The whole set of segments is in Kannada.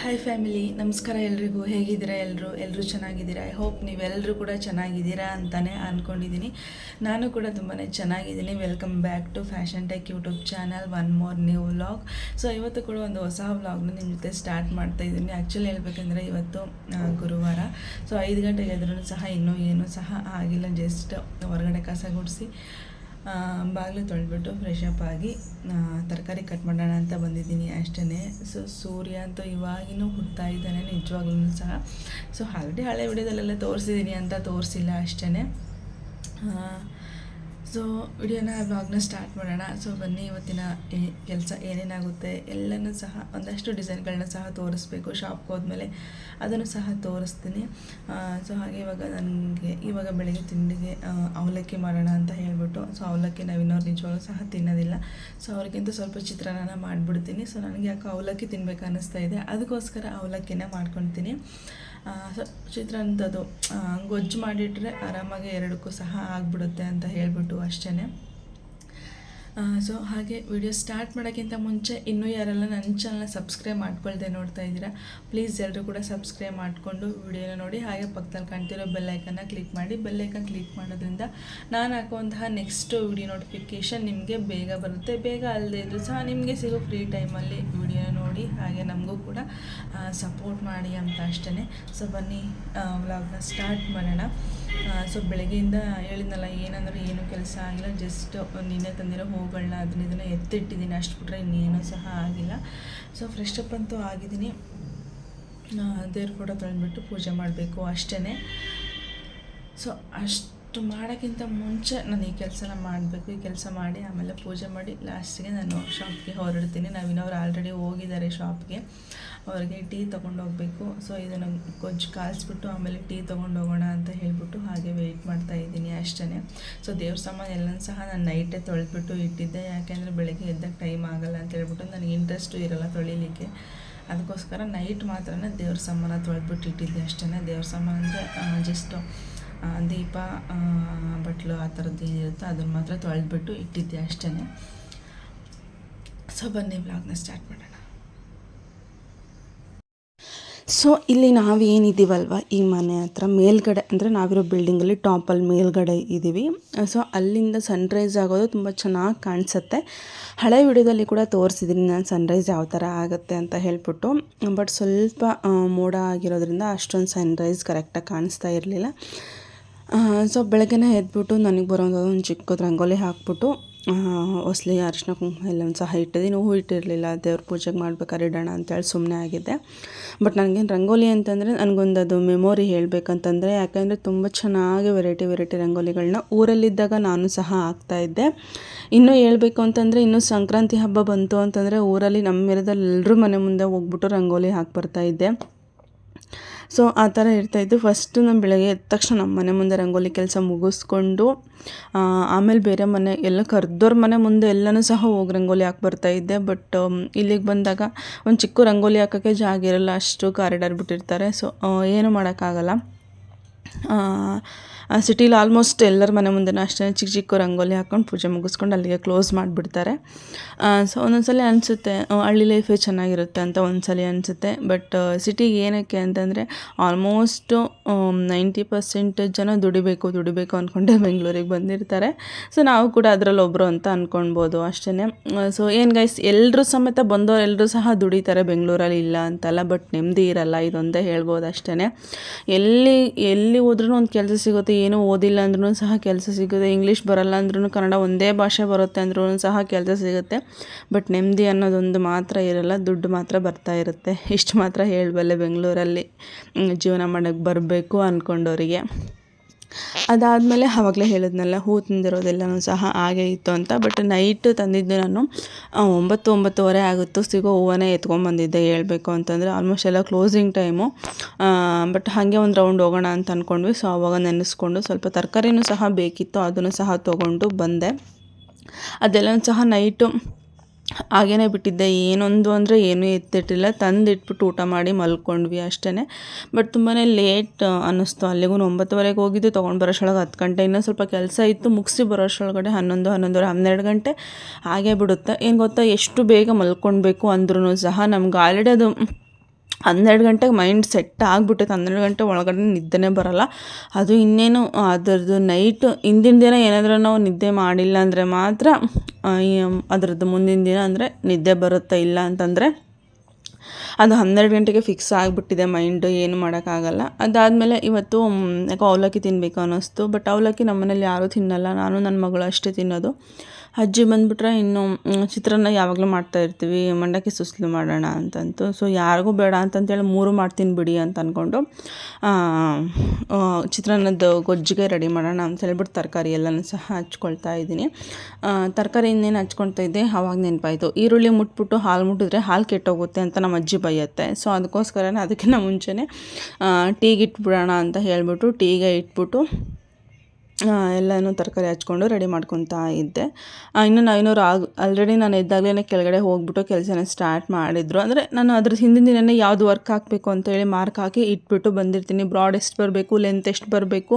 ಹಾಯ್ ಫ್ಯಾಮಿಲಿ ನಮಸ್ಕಾರ ಎಲ್ರಿಗೂ. ಹೇಗಿದ್ದೀರಾ ಎಲ್ಲರೂ ಎಲ್ಲರೂ ಚೆನ್ನಾಗಿದ್ದೀರಾ? ಐ ಹೋಪ್ ನೀವೆಲ್ಲರೂ ಕೂಡ ಚೆನ್ನಾಗಿದ್ದೀರಾ ಅಂತಲೇ ಅಂದ್ಕೊಂಡಿದ್ದೀನಿ ನಾನು ಕೂಡ ತುಂಬಾ ಚೆನ್ನಾಗಿದ್ದೀನಿ. Welcome back to fashion tech YouTube channel one more new vlog so ಇವತ್ತು ಕೂಡ ಒಂದು ಹೊಸ ವ್ಲಾಗ್ನ ನಿಮ್ಮ ಜೊತೆ ಸ್ಟಾರ್ಟ್ ಮಾಡ್ತಾ ಇದ್ದೀನಿ. ಆ್ಯಕ್ಚುಲಿ ಹೇಳ್ಬೇಕಂದ್ರೆ ಇವತ್ತು ಗುರುವಾರ. ಸೊ ಐದು ಗಂಟೆಗೆ ಎದ್ರೂ ಸಹ ಇನ್ನೂ ಏನೂ ಸಹ ಆಗಿಲ್ಲ. ಜಸ್ಟ್ ಹೊರಗಡೆ ಕಸ ಗುಡಿಸಿ ಬಾಗಿಲು ತೊಳೆದ್ಬಿಟ್ಟು ಫ್ರೆಶ್ ಅಪ್ ಆಗಿ ತರಕಾರಿ ಕಟ್ ಮಾಡೋಣ ಅಂತ ಬಂದಿದ್ದೀನಿ ಅಷ್ಟೇ ಸೊ ಸೂರ್ಯ ಅಂತೂ ಇವಾಗಿನೂ ಹುಡ್ತಾ ಇದ್ದಾನೆ ನಿಜವಾಗ್ಲೂ ಸಹ. ಸೊ ಆಲ್ರೆಡಿ ಹಳೆ ವಿಡಿಯೋದಲ್ಲೆಲ್ಲ ತೋರಿಸಿದ್ದೀನಿ ಅಂತ ತೋರಿಸಿಲ್ಲ ಅಷ್ಟೇ ಸೊ ವಿಡಿಯೋನ ಬ್ಲಾಗ್ನ ಸ್ಟಾರ್ಟ್ ಮಾಡೋಣ. ಸೊ ಬನ್ನಿ, ಇವತ್ತಿನ ಕೆಲಸ ಏನೇನಾಗುತ್ತೆ ಎಲ್ಲನೂ ಸಹ, ಒಂದಷ್ಟು ಡಿಸೈನ್ಗಳನ್ನ ಸಹ ತೋರಿಸ್ಬೇಕು. ಶಾಪ್ಗೆ ಹೋದ್ಮೇಲೆ ಅದನ್ನು ಸಹ ತೋರಿಸ್ತೀನಿ. ಸೊ ಹಾಗೆ ಇವಾಗ ನನಗೆ, ಇವಾಗ ಬೆಳಗ್ಗೆ ತಿಂಡಿಗೆ ಅವಲಕ್ಕಿ ಮಾಡೋಣ ಅಂತ ಹೇಳಿಬಿಟ್ಟು. ಸೊ ಅವಲಕ್ಕಿ ನವೀನವ್ರು ನಿಜವಾಗ್ಲೂ ಸಹ ತಿನ್ನೋದಿಲ್ಲ. ಸೊ ಅವ್ರಿಗಿಂತ ಸ್ವಲ್ಪ ಚಿತ್ರಾನ್ನ ಮಾಡಿಬಿಡ್ತೀನಿ. ಸೊ ನನಗೆ ಯಾಕೆ ಅವಲಕ್ಕಿ ತಿನ್ಬೇಕು ಅನ್ನಿಸ್ತಾ ಇದೆ. ಅದಕ್ಕೋಸ್ಕರ ಅವಲಕ್ಕಿನ ಸೊ ಚಿತ್ರಾನ್ನದ್ದು ಗೊಜ್ಜು ಮಾಡಿಟ್ರೆ ಆರಾಮಾಗಿ ಎರಡಕ್ಕೂ ಸಹ ಆಗಿಬಿಡುತ್ತೆ ಅಂತ ಹೇಳಿಬಿಟ್ಟು ಅಷ್ಟೇ ಸೊ ಹಾಗೆ ವಿಡಿಯೋ ಸ್ಟಾರ್ಟ್ ಮಾಡೋಕ್ಕಿಂತ ಮುಂಚೆ ಇನ್ನೂ ಯಾರೆಲ್ಲ ನನ್ನ ಚಾನಲ್ನ ಸಬ್ಸ್ಕ್ರೈಬ್ ಮಾಡ್ಕೊಳ್ದೆ ನೋಡ್ತಾ ಇದ್ದೀರಾ ಪ್ಲೀಸ್ ಎಲ್ಲರೂ ಕೂಡ ಸಬ್ಸ್ಕ್ರೈಬ್ ಮಾಡಿಕೊಂಡು ವಿಡಿಯೋನ ನೋಡಿ. ಹಾಗೆ ಪಕ್ಕದಲ್ಲಿ ಕಾಣ್ತಿರೋ ಬೆಲ್ಲೈಕನ್ನ ಕ್ಲಿಕ್ ಮಾಡಿ. ಬೆಲ್ಲೈಕನ್ ಕ್ಲಿಕ್ ಮಾಡೋದ್ರಿಂದ ನಾನು ಹಾಕುವಂತಹ ನೆಕ್ಸ್ಟ್ ವಿಡಿಯೋ ನೋಟಿಫಿಕೇಷನ್ ನಿಮಗೆ ಬೇಗ ಬರುತ್ತೆ. ಬೇಗ ಅಲ್ಲದೆ ಇದ್ದರೂ ಸಹ ನಿಮಗೆ ಸಿಗೋ ಫ್ರೀ ಟೈಮಲ್ಲಿ ವಿಡಿಯೋ ನೋಡಿ, ಹಾಗೆ ನಮಗೂ ಕೂಡ ಸಪೋರ್ಟ್ ಮಾಡಿ ಅಂತ ಅಷ್ಟೇ ಸೊ ಬನ್ನಿ ವ್ಲಾಗ್ನ ಸ್ಟಾರ್ಟ್ ಮಾಡೋಣ. ಸೊ ಬೆಳಗ್ಗೆಯಿಂದ ಹೇಳಿದ್ನಲ್ಲ, ಏನಂದ್ರೆ ಏನು ಕೆಲಸ ಆಗಿಲ್ಲ ಜಸ್ಟ್ ನಿನ್ನೆ ತಂದಿರೋ ಹೂಗಳನ್ನ ಅದನ್ನ ಇದನ್ನ ಎತ್ತಿಟ್ಟಿದ್ದೀನಿ. ಅಷ್ಟು ಬಿಟ್ರೆ ಇನ್ನೇನೂ ಸಹ ಆಗಿಲ್ಲ. ಸೊ ಫ್ರೆಶ್ ಅಪ್ ಅಂತೂ ಆಗಿದ್ದೀನಿ. ದೇವ್ರ ಕೂಡ ತೊಳೆದ್ಬಿಟ್ಟು ಪೂಜೆ ಮಾಡಬೇಕು ಅಷ್ಟೇ ಸೊ ಅಷ್ಟು ಮಾಡೋಕ್ಕಿಂತ ಮುಂಚೆ ನಾನು ಈ ಕೆಲಸನ ಮಾಡಬೇಕು, ಈ ಕೆಲಸ ಮಾಡಿ ಆಮೇಲೆ ಪೂಜೆ ಮಾಡಿ ಲಾಸ್ಟಿಗೆ ನಾನು ಶಾಪ್ಗೆ ಹೊರಡ್ತೀನಿ. ನವೀನವ್ರು ಆಲ್ರೆಡಿ ಹೋಗಿದ್ದಾರೆ ಶಾಪ್ಗೆ. ಅವ್ರಿಗೆ ಟೀ ತೊಗೊಂಡೋಗ್ಬೇಕು ಸೊ, ಇದನ್ನು ಕೊಂಚ ಕಾಯಿಸ್ಬಿಟ್ಟು ಆಮೇಲೆ ಟೀ ತೊಗೊಂಡು ಹೋಗೋಣ ಅಂತ ಹೇಳಿಬಿಟ್ಟು ಹಾಗೆ ವೆಯ್ಟ್ ಮಾಡ್ತಾ ಇದ್ದೀನಿ ಅಷ್ಟೇ ಸೊ, ದೇವ್ರ ಸಾಮಾನು ಎಲ್ಲನೂ ಸಹ ನಾನು ನೈಟೇ ತೊಳೆದ್ಬಿಟ್ಟು ಇಟ್ಟಿದ್ದೆ. ಯಾಕೆಂದರೆ ಬೆಳಗ್ಗೆ ಎದ್ದಾಗ ಟೈಮ್ ಆಗಲ್ಲ ಅಂತ ಹೇಳ್ಬಿಟ್ಟು ನನಗೆ ಇಂಟ್ರೆಸ್ಟು ಇರಲ್ಲ ತೊಳಿಲಿಕ್ಕೆ. ಅದಕ್ಕೋಸ್ಕರ ನೈಟ್ ಮಾತ್ರ ದೇವ್ರ ಸಾಮಾನ ತೊಳೆದ್ಬಿಟ್ಟು ಇಟ್ಟಿದ್ದೆ ಅಷ್ಟೇ ದೇವ್ರ ಸಾಮಾನು ಅಂದರೆ ಜಸ್ಟು ದೀಪ ಬಟ್ಲು ಆ ಥರದ್ದು ಏನಿರುತ್ತೋ ಅದನ್ನು ಮಾತ್ರ ತೊಳೆದ್ಬಿಟ್ಟು ಇಟ್ಟಿದ್ದೆ ಅಷ್ಟೇ ಸೊ ಬನ್ನಿ ಬ್ಲಾಗ್ನ ಸ್ಟಾರ್ಟ್ ಮಾಡೋಣ. ಸೊ ಇಲ್ಲಿ ನಾವೇನಿದ್ದೀವಲ್ವ? ಈ ಮನೆ ಹತ್ರ ಮೇಲ್ಗಡೆ, ಅಂದರೆ ನಾವಿರೋ ಬಿಲ್ಡಿಂಗಲ್ಲಿ ಟಾಪಲ್ಲಿ ಮೇಲ್ಗಡೆ ಇದ್ದೀವಿ. ಸೊ ಅಲ್ಲಿಂದ ಸನ್ರೈಸ್ ಆಗೋದು ತುಂಬ ಚೆನ್ನಾಗಿ ಕಾಣಿಸುತ್ತೆ. ಹಳೆ ವಿಡಿಯೋದಲ್ಲಿ ಕೂಡ ತೋರಿಸಿದ್ದೀನಿ ನಾನು ಸನ್ರೈಸ್ ಯಾವ ಥರ ಆಗುತ್ತೆ ಅಂತ ಹೇಳ್ಬಿಟ್ಟು. ಬಟ್ ಸ್ವಲ್ಪ ಮೋಡ ಆಗಿರೋದ್ರಿಂದ ಅಷ್ಟೊಂದು ಸನ್ರೈಸ್ ಕರೆಕ್ಟಾಗಿ ಕಾಣಿಸ್ತಾ ಇರಲಿಲ್ಲ. ಸೊ ಬೆಳಗ್ಗೆನೇ ಎದ್ಬಿಟ್ಟು ನನಗೆ ಬರೋದು ಒಂದು ಚಿಕ್ಕದು ರಂಗೋಲಿ ಹಾಕ್ಬಿಟ್ಟು ಹೊಸ್ಲಿಗೆ ಅರಿಶಿನ ಕುಂಕುಮ ಎಲ್ಲನೂ ಸಹ ಇಟ್ಟಿದ್ದೀನಿ. ಹೂ ಇಟ್ಟಿರಲಿಲ್ಲ, ದೇವ್ರ ಪೂಜೆಗೆ ಮಾಡ್ಬೇಕಾದ್ರೆ ಇಡೋಣ ಅಂತೇಳಿ ಸುಮ್ಮನೆ ಆಗಿದ್ದೆ. ಬಟ್ ನನಗೇನು ರಂಗೋಲಿ ಅಂತಂದರೆ ನನಗೊಂದು ಅದು ಮೆಮೊರಿ ಹೇಳಬೇಕಂತಂದರೆ, ಯಾಕೆಂದರೆ ತುಂಬ ಚೆನ್ನಾಗಿ ವೆರೈಟಿ ವೆರೈಟಿ ರಂಗೋಲಿಗಳನ್ನ ಊರಲ್ಲಿದ್ದಾಗ ನಾನು ಸಹ ಹಾಕ್ತಾಯಿದ್ದೆ ಇನ್ನೂ ಹೇಳಬೇಕು ಅಂತಂದರೆ, ಇನ್ನೂ ಸಂಕ್ರಾಂತಿ ಹಬ್ಬ ಬಂತು ಅಂತಂದರೆ ಊರಲ್ಲಿ ನಮ್ಮ ಏರಿಯಾದಲ್ಲಿ ಎಲ್ಲರೂ ಮನೆ ಮುಂದೆ ಹೋಗ್ಬಿಟ್ಟು ರಂಗೋಲಿ ಹಾಕಿ ಬರ್ತಾಯಿದ್ದೆ ಸೊ, ಆ ಥರ ಇರ್ತಾಯಿತ್ತು ಫಸ್ಟು ನಾನು ಬೆಳಗ್ಗೆ ಎದ್ದ ತಕ್ಷಣ ನಮ್ಮ ಮನೆ ಮುಂದೆ ರಂಗೋಲಿ ಕೆಲಸ ಮುಗಿಸ್ಕೊಂಡು ಆಮೇಲೆ ಬೇರೆ ಮನೆ ಎಲ್ಲ ಕರೆದೋರ ಮನೆ ಮುಂದೆ ಎಲ್ಲನೂ ಸಹ ಹೋಗಿ ರಂಗೋಲಿ ಹಾಕಿ ಬರ್ತಾಯಿದ್ದೆ ಬಟ್ ಇಲ್ಲಿಗೆ ಬಂದಾಗ ಒಂದು ಚಿಕ್ಕ ರಂಗೋಲಿ ಹಾಕೋಕ್ಕೆ ಜಾಗ ಇರಲ್ಲ, ಅಷ್ಟು ಕಾರಿಡಾರ್ ಬಿಟ್ಟಿರ್ತಾರೆ. ಸೊ ಏನು ಮಾಡೋಕ್ಕಾಗಲ್ಲ. ಸಿಟಿಲಿ ಆಲ್ಮೋಸ್ಟ್ ಎಲ್ಲರ ಮನೆ ಮುಂದೆನೂ ಅಷ್ಟೇ ಚಿಕ್ಕ ಚಿಕ್ಕ ರಂಗೋಲಿ ಹಾಕ್ಕೊಂಡು ಪೂಜೆ ಮುಗಿಸ್ಕೊಂಡು ಅಲ್ಲಿಗೆ ಕ್ಲೋಸ್ ಮಾಡಿಬಿಡ್ತಾರೆ. ಸೊ ಒಂದೊಂದ್ಸಲ ಅನಿಸುತ್ತೆ ಹಳ್ಳಿ ಲೈಫೇ ಚೆನ್ನಾಗಿರುತ್ತೆ ಅಂತ ಒಂದ್ಸಲಿ ಅನಿಸುತ್ತೆ. ಬಟ್ ಸಿಟಿಗೆ ಏನಕ್ಕೆ ಅಂತಂದರೆ ಆಲ್ಮೋಸ್ಟು ನೈಂಟಿ ಪರ್ಸೆಂಟ್ ಜನ ದುಡಿಬೇಕು ದುಡಿಬೇಕು ಅಂದ್ಕೊಂಡೆ ಬೆಂಗಳೂರಿಗೆ ಬಂದಿರ್ತಾರೆ. ಸೊ ನಾವು ಕೂಡ ಅದರಲ್ಲಿ ಒಬ್ಬರು ಅಂತ ಅಂದ್ಕೊಳ್ಬೋದು ಅಷ್ಟೇ ಸೊ ಏನು ಗೈಸ್ ಎಲ್ಲರೂ ಸಮೇತ ಬಂದವರು ಎಲ್ಲರೂ ಸಹ ದುಡಿತಾರೆ ಬೆಂಗಳೂರಲ್ಲಿ ಇಲ್ಲ ಅಂತಲ್ಲ ಬಟ್ ನೆಮ್ಮದಿ ಇರಲ್ಲ ಇದೊಂದೇ ಹೇಳ್ಬೋದು ಅಷ್ಟೇ ಎಲ್ಲಿ ಎಲ್ಲಿ ಹೋದ್ರೂ ಒಂದು ಕೆಲಸ ಸಿಗುತ್ತೆ, ಏನೂ ಓದಿಲ್ಲ ಅಂದ್ರೂ ಸಹ ಕೆಲಸ ಸಿಗುತ್ತೆ ಇಂಗ್ಲೀಷ್ ಬರಲ್ಲ ಅಂದ್ರೂ ಕನ್ನಡ ಒಂದೇ ಭಾಷೆ ಬರುತ್ತೆ ಅಂದ್ರೂ ಸಹ ಕೆಲಸ ಸಿಗುತ್ತೆ. ಬಟ್ ನೆಮ್ಮದಿ ಅನ್ನೋದೊಂದು ಮಾತ್ರ ಇರಲ್ಲ, ದುಡ್ಡು ಮಾತ್ರ ಬರ್ತಾ ಇರುತ್ತೆ. ಇಷ್ಟು ಮಾತ್ರ ಹೇಳಬಲ್ಲೆ ಬೆಂಗಳೂರಲ್ಲಿ. ಜೀವನ ಮಾಡೋಕ್ಕೆ ಬರಬೇಕು ಅಂದ್ಕೊಂಡವರಿಗೆ ಅದಾದಮೇಲೆ ಆವಾಗಲೇ ಹೇಳಿದ್ನಲ್ಲ, ಹೂ ತಿಂದಿರೋದೆಲ್ಲನೂ ಸಹ ಹಾಗೆ ಇತ್ತು ಅಂತ. ಬಟ್ ನೈಟ್ ತಂದಿದ್ದು ನಾನು ಒಂಬತ್ತು ಒಂಬತ್ತುವರೆ ಆಗುತ್ತೋ ಸಿಗೋ ಹೂವನ್ನೇ ಎತ್ಕೊಂಬಂದಿದ್ದೆ ಹೇಳಬೇಕು ಅಂತಂದರೆ ಆಲ್ಮೋಸ್ಟ್ ಎಲ್ಲ ಕ್ಲೋಸಿಂಗ್ ಟೈಮು ಬಟ್ ಹಾಗೆ ಒಂದು ರೌಂಡ್ ಹೋಗೋಣ ಅಂತ ಅಂದ್ಕೊಂಡ್ವಿ ಸೊ ಆವಾಗ ನೆನೆಸ್ಕೊಂಡು ಸ್ವಲ್ಪ ತರಕಾರಿನೂ ಸಹ ಬೇಕಿತ್ತು, ಅದನ್ನು ಸಹ ತೊಗೊಂಡು ಬಂದೆ. ಅದೆಲ್ಲನೂ ಸಹ ನೈಟು ಹಾಗೇ ಬಿಟ್ಟಿದ್ದೆ. ಏನೊಂದು ಅಂದರೆ ಏನೂ ಎತ್ತಿಟ್ಟಿಲ್ಲ. ತಂದು ಇಟ್ಬಿಟ್ಟು ಊಟ ಮಾಡಿ ಮಲ್ಕೊಂಡ್ವಿ ಅಷ್ಟೇ ಬಟ್ ತುಂಬಾ ಲೇಟ್ ಅನ್ನಿಸ್ತು. ಅಲ್ಲಿಗೂ ಒಂಬತ್ತುವರೆಗೆ ಹೋಗಿದ್ದು, ತೊಗೊಂಡು ಬರೋಷ್ಟೊಳಗೆ ಹತ್ತು ಗಂಟೆ. ಇನ್ನೂ ಸ್ವಲ್ಪ ಕೆಲಸ ಇತ್ತು, ಮುಗಿಸಿ ಬರೋಷ್ಟೊಳಗಡೆ ಹನ್ನೊಂದು, ಹನ್ನೊಂದುವರೆ, ಹನ್ನೆರಡು ಗಂಟೆ ಹಾಗೇ ಬಿಡುತ್ತೆ. ಏನು ಗೊತ್ತಾ, ಎಷ್ಟು ಬೇಗ ಮಲ್ಕೊಳ್ಬೇಕು ಅಂದ್ರೂ ಸಹ ನಮ್ಗೆ ಆಲ್ರೆಡಿ ಅದು ಹನ್ನೆರಡು ಗಂಟೆಗೆ ಮೈಂಡ್ ಸೆಟ್ ಆಗಿಬಿಟ್ಟೈತೆ, ಹನ್ನೆರಡು ಗಂಟೆ ಒಳಗಡೆ ನಿದ್ದೆನೇ ಬರೋಲ್ಲ. ಅದು ಇನ್ನೇನು ಅದರದ್ದು ನೈಟು ಹಿಂದಿನ ದಿನ ಏನಾದರೂ ನಾವು ನಿದ್ದೆ ಮಾಡಿಲ್ಲ ಅಂದರೆ ಮಾತ್ರ ಅದರದ್ದು ಮುಂದಿನ ದಿನ ಅಂದರೆ ನಿದ್ದೆ ಬರುತ್ತಾ ಇಲ್ಲ ಅಂತಂದರೆ, ಅದು ಹನ್ನೆರಡು ಗಂಟೆಗೆ ಫಿಕ್ಸ್ ಆಗಿಬಿಟ್ಟಿದೆ ಮೈಂಡು ಏನು ಮಾಡೋಕ್ಕಾಗಲ್ಲ. ಅದಾದಮೇಲೆ ಇವತ್ತು ಯಾಕೋ ಅವಲಕ್ಕಿ ತಿನ್ನಬೇಕು ಅನ್ನಿಸ್ತು ಬಟ್ ಅವಲಕ್ಕಿ ನಮ್ಮ ಮನೇಲಿ ಯಾರೂ ತಿನ್ನಲ್ಲ, ನಾನು ನನ್ನ ಮಗಳು ಅಷ್ಟೇ ತಿನ್ನೋದು. ಅಜ್ಜಿ ಬಂದುಬಿಟ್ರೆ ಇನ್ನು ಚಿತ್ರಾನ್ನ ಯಾವಾಗಲೂ ಮಾಡ್ತಾ ಇರ್ತೀವಿ, ಮಂಡಕ್ಕಿ ಸುಸ್ಲು ಮಾಡೋಣ ಅಂತಂತು. ಸೊ ಯಾರಿಗೂ ಬೇಡ ಅಂತಂತೇಳಿ ಮೂರು ಮಾಡ್ತೀನಿ ಬಿಡಿ ಅಂತ ಅಂದ್ಕೊಂಡು ಚಿತ್ರಾನ್ನದ ಗೊಜ್ಜಿಗೆ ರೆಡಿ ಮಾಡೋಣ ಅಂತ ಹೇಳ್ಬಿಟ್ಟು ತರಕಾರಿ ಎಲ್ಲನೂ ಸಹ ಹಚ್ಕೊಳ್ತಾ ಇದ್ದೀನಿ. ತರಕಾರಿ ಇನ್ನೇನು ಹಚ್ಕೊಳ್ತಾ ಇದ್ದೆ? ಅವಾಗ ನೆನಪಾಯಿತು. ಈರುಳ್ಳಿ ಮುಟ್ಬಿಟ್ಟು ಹಾಲು ಮುಟ್ಟಿದ್ರೆ ಹಾಲು ಕೆಟ್ಟೋಗುತ್ತೆ ಅಂತ ನಮ್ಮ ಅಜ್ಜಿ ಬೈಯತ್ತೆ. ಸೊ ಅದಕ್ಕೋಸ್ಕರನೇ ಅದಕ್ಕಿಂತ ಮುಂಚೆನೇ ಟೀಗೆ ಇಟ್ಬಿಡೋಣ ಅಂತ ಹೇಳಿಬಿಟ್ಟು, ಟೀಗೆ ಇಟ್ಬಿಟ್ಟು ಎಲ್ಲನೂ ತರಕಾರಿ ಹಚ್ಕೊಂಡು ರೆಡಿ ಮಾಡ್ಕೊತಾ ಇದ್ದೆ. ಇನ್ನು ಐನೂರು ಆಗ ಆಲ್ರೆಡಿ ನಾನು ಇದ್ದಾಗಲೇ ಕೆಳಗಡೆ ಹೋಗ್ಬಿಟ್ಟು ಕೆಲಸನ ಸ್ಟಾರ್ಟ್ ಮಾಡಿದ್ರು. ಅಂದರೆ ನಾನು ಅದ್ರ ಹಿಂದಿನ ದಿನನೇ ಯಾವುದು ವರ್ಕ್ ಹಾಕಬೇಕು ಅಂತೇಳಿ ಮಾರ್ಕ್ ಹಾಕಿ ಇಟ್ಬಿಟ್ಟು ಬಂದಿರ್ತೀನಿ. ಬ್ರಾಡ್ ಎಷ್ಟು ಬರಬೇಕು ಲೆಂತ್ ಎಷ್ಟು ಬರಬೇಕು,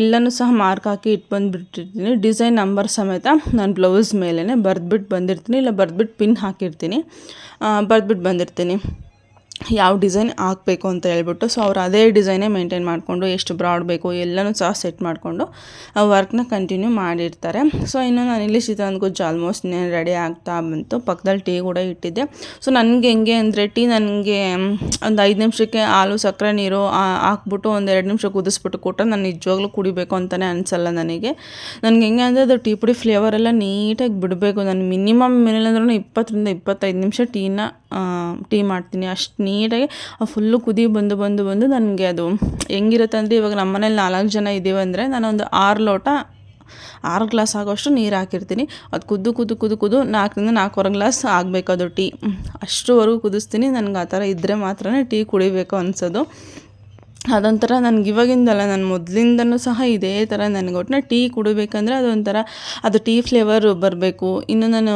ಎಲ್ಲನೂ ಸಹ ಮಾರ್ಕ್ ಹಾಕಿ ಇಟ್ಟು ಬಂದುಬಿಟ್ಟಿರ್ತೀನಿ. ಡಿಸೈನ್ ನಂಬರ್ ಸಮೇತ ನಾನು ಬ್ಲೌಸ್ ಮೇಲೇ ಬರೆದ್ಬಿಟ್ಟು ಬಂದಿರ್ತೀನಿ. ಇಲ್ಲ ಬರೆದ್ಬಿಟ್ಟು ಪಿನ್ ಹಾಕಿರ್ತೀನಿ. ಬರೆದ್ಬಿಟ್ಟು ಬಂದಿರ್ತೀನಿ. ಯಾವ ಡಿಸೈನ್ ಹಾಕಬೇಕು ಅಂತ ಹೇಳ್ಬಿಟ್ಟು ಸೊ ಅವ್ರು ಅದೇ ಡಿಸೈನೇ ಮೇಂಟೈನ್ ಮಾಡಿಕೊಂಡು ಎಷ್ಟು ಬ್ರಾಡ್ ಬೇಕು ಎಲ್ಲನೂ ಸಹ ಸೆಟ್ ಮಾಡಿಕೊಂಡು ಆ ವರ್ಕ್ನ ಕಂಟಿನ್ಯೂ ಮಾಡಿರ್ತಾರೆ. ಸೊ ಇನ್ನು ನಾನು ಇಲ್ಲಿ ಚಿತ್ರಾನ್ನ ಗೊಜ್ಜು ಆಲ್ಮೋಸ್ಟ್ ರೆಡಿ ಆಗ್ತಾ ಬಂತು. ಪಕ್ಕದಲ್ಲಿ ಟೀ ಕೂಡ ಇಟ್ಟಿದ್ದೆ. ಸೊ ನನಗೆ ಹೆಂಗೆ ಅಂದರೆ ಟೀ ನನಗೆ ಒಂದು ಐದು ನಿಮಿಷಕ್ಕೆ ಹಾಲು, ಸಕ್ಕರೆ, ನೀರು ಹಾಕ್ಬಿಟ್ಟು ಒಂದು ಎರಡು ನಿಮಿಷ ಕುದಿಸ್ಬಿಟ್ಟು ಕೊಟ್ಟರೆ ನಾನು ನಿಜವಾಗ್ಲೂ ಕುಡಿಬೇಕು ಅಂತಲೇ ಅನಿಸಲ್ಲ ನನಗೆ. ನನಗೆ ಹೆಂಗೆ ಅಂದರೆ ಅದು ಟೀ ಪುಡಿ ಫ್ಲೇವರ್ ಎಲ್ಲ ನೀಟಾಗಿ ಬಿಡಬೇಕು. ನಾನು ಮಿನಿಮಮ್ ಏನಿಲ್ಲ ಅಂದ್ರೂ ಇಪ್ಪತ್ತರಿಂದ ಇಪ್ಪತ್ತೈದು ನಿಮಿಷ ಟೀನ ಟೀ ಮಾಡ್ತೀನಿ. ಅಷ್ಟು ನೀಟಾಗಿ ಫುಲ್ಲು ಕುದಿ ಬಂದು ಬಂದು ಬಂದು ನನಗೆ ಅದು ಹೆಂಗಿರುತ್ತೆ ಅಂದರೆ ಇವಾಗ ನಮ್ಮ ಮನೇಲಿ ನಾಲ್ಕು ಜನ ಇದ್ದೀವಿ ಅಂದರೆ ನಾನೊಂದು ಆರು ಲೋಟ, ಆರು ಗ್ಲಾಸ್ ಆಗೋಷ್ಟು ನೀರು ಹಾಕಿರ್ತೀನಿ. ಅದು ಕುದ್ದು ಕುದ್ದು ಕುದ್ದು ಕುದ್ದು ನಾಲ್ಕರಿಂದ ನಾಲ್ಕೂವರೆ ಗ್ಲಾಸ್ ಆಗಬೇಕು ಅದು ಟೀ. ಅಷ್ಟುವರೆಗೂ ಕುದಿಸ್ತೀನಿ. ನನಗೆ ಆ ಥರ ಇದ್ದರೆ ಮಾತ್ರ ಟೀ ಕುಡಿಬೇಕು ಅನಿಸೋದು. ಅದೊಂಥರ ನನಗೆ ಇವಾಗಿಂದಲ್ಲ, ನಾನು ಮೊದಲಿಂದನೂ ಸಹ ಇದೇ ಥರ ನನಗೆ ಒಟ್ಟಿನ ಟೀ ಕುಡಿಬೇಕಂದ್ರೆ ಅದೊಂಥರ, ಅದು ಟೀ ಫ್ಲೇವರ್ ಬರಬೇಕು. ಇನ್ನು ನಾನು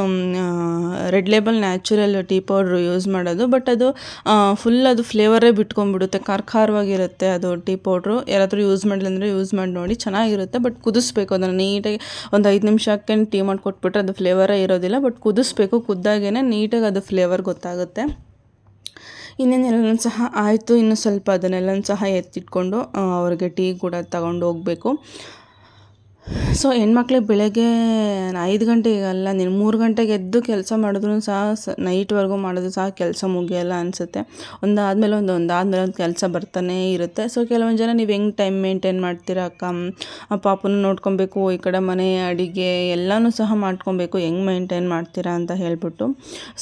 red label natural tea powder use ಮಾಡೋದು, ಬಟ್ ಅದು ಫುಲ್ ಅದು ಫ್ಲೇವರೇ ಬಿಟ್ಕೊಂಡ್ಬಿಡುತ್ತೆ. ಖಾರ ಖಾರವಾಗಿರುತ್ತೆ ಅದು ಟೀ ಪೌಡ್ರು. ಯಾರಾದರೂ ಯೂಸ್ ಮಾಡಿಲ್ಲ ಅಂದರೆ ಯೂಸ್ ಮಾಡಿ ನೋಡಿ, ಚೆನ್ನಾಗಿರುತ್ತೆ, ಬಟ್ ಕುದಿಸ್ಬೇಕು. ಅದನ್ನು ನೀಟಾಗಿ ಒಂದು ಐದು ನಿಮಿಷಕ್ಕೆ ಟೀ ಮಾಡಿಕೊಟ್ಬಿಟ್ರೆ ಅದು ಫ್ಲೇವರೇ ಇರೋದಿಲ್ಲ, ಬಟ್ ಕುದಿಸ್ಬೇಕು. ಕುದ್ದಾಗೇ ನೀಟಾಗಿ ಅದು ಫ್ಲೇವರ್ ಗೊತ್ತಾಗುತ್ತೆ. ಇನ್ನೇನೆಲ್ಲನೂ ಸಹ ಆಯಿತು. ಇನ್ನು ಸ್ವಲ್ಪ ಅದನ್ನೆಲ್ಲನೂ ಸಹ ಎತ್ತಿಟ್ಕೊಂಡು ಅವ್ರಿಗೆ ಟೀ ಕೂಡ ತಗೊಂಡು ಹೋಗಬೇಕು ಸೊ ಹೆಣ್ಮಕ್ಳಿಗೆ ಬೆಳಗ್ಗೆ ಐದು ಗಂಟೆಗಲ್ಲ ನೀನು ಮೂರು ಗಂಟೆಗೆ ಎದ್ದು ಕೆಲಸ ಮಾಡಿದ್ರು ಸಹ ಸ ನೈಟ್ವರೆಗೂ ಮಾಡಿದ್ರು ಸಹ ಕೆಲಸ ಮುಗಿಯಲ್ಲ ಅನಿಸುತ್ತೆ. ಒಂದಾದಮೇಲೆ ಒಂದು ಒಂದಾದಮೇಲೆ ಒಂದು ಕೆಲಸ ಬರ್ತಾನೇ ಇರುತ್ತೆ. ಸೊ ಕೆಲವೊಂದು ಜನ ನೀವು ಹೆಂಗೆ ಟೈಮ್ ಮೇಂಟೈನ್ ಮಾಡ್ತೀರಾ ಅಕ್ಕ? ಪಾಪನ ನೋಡ್ಕೊಬೇಕು, ಈ ಕಡೆ ಮನೆ ಅಡಿಗೆ ಎಲ್ಲನೂ ಸಹ ಮಾಡ್ಕೊಬೇಕು. ಹೆಂಗೆ ಮೇಂಟೈನ್ ಮಾಡ್ತೀರಾ ಅಂತ ಹೇಳ್ಬಿಟ್ಟು.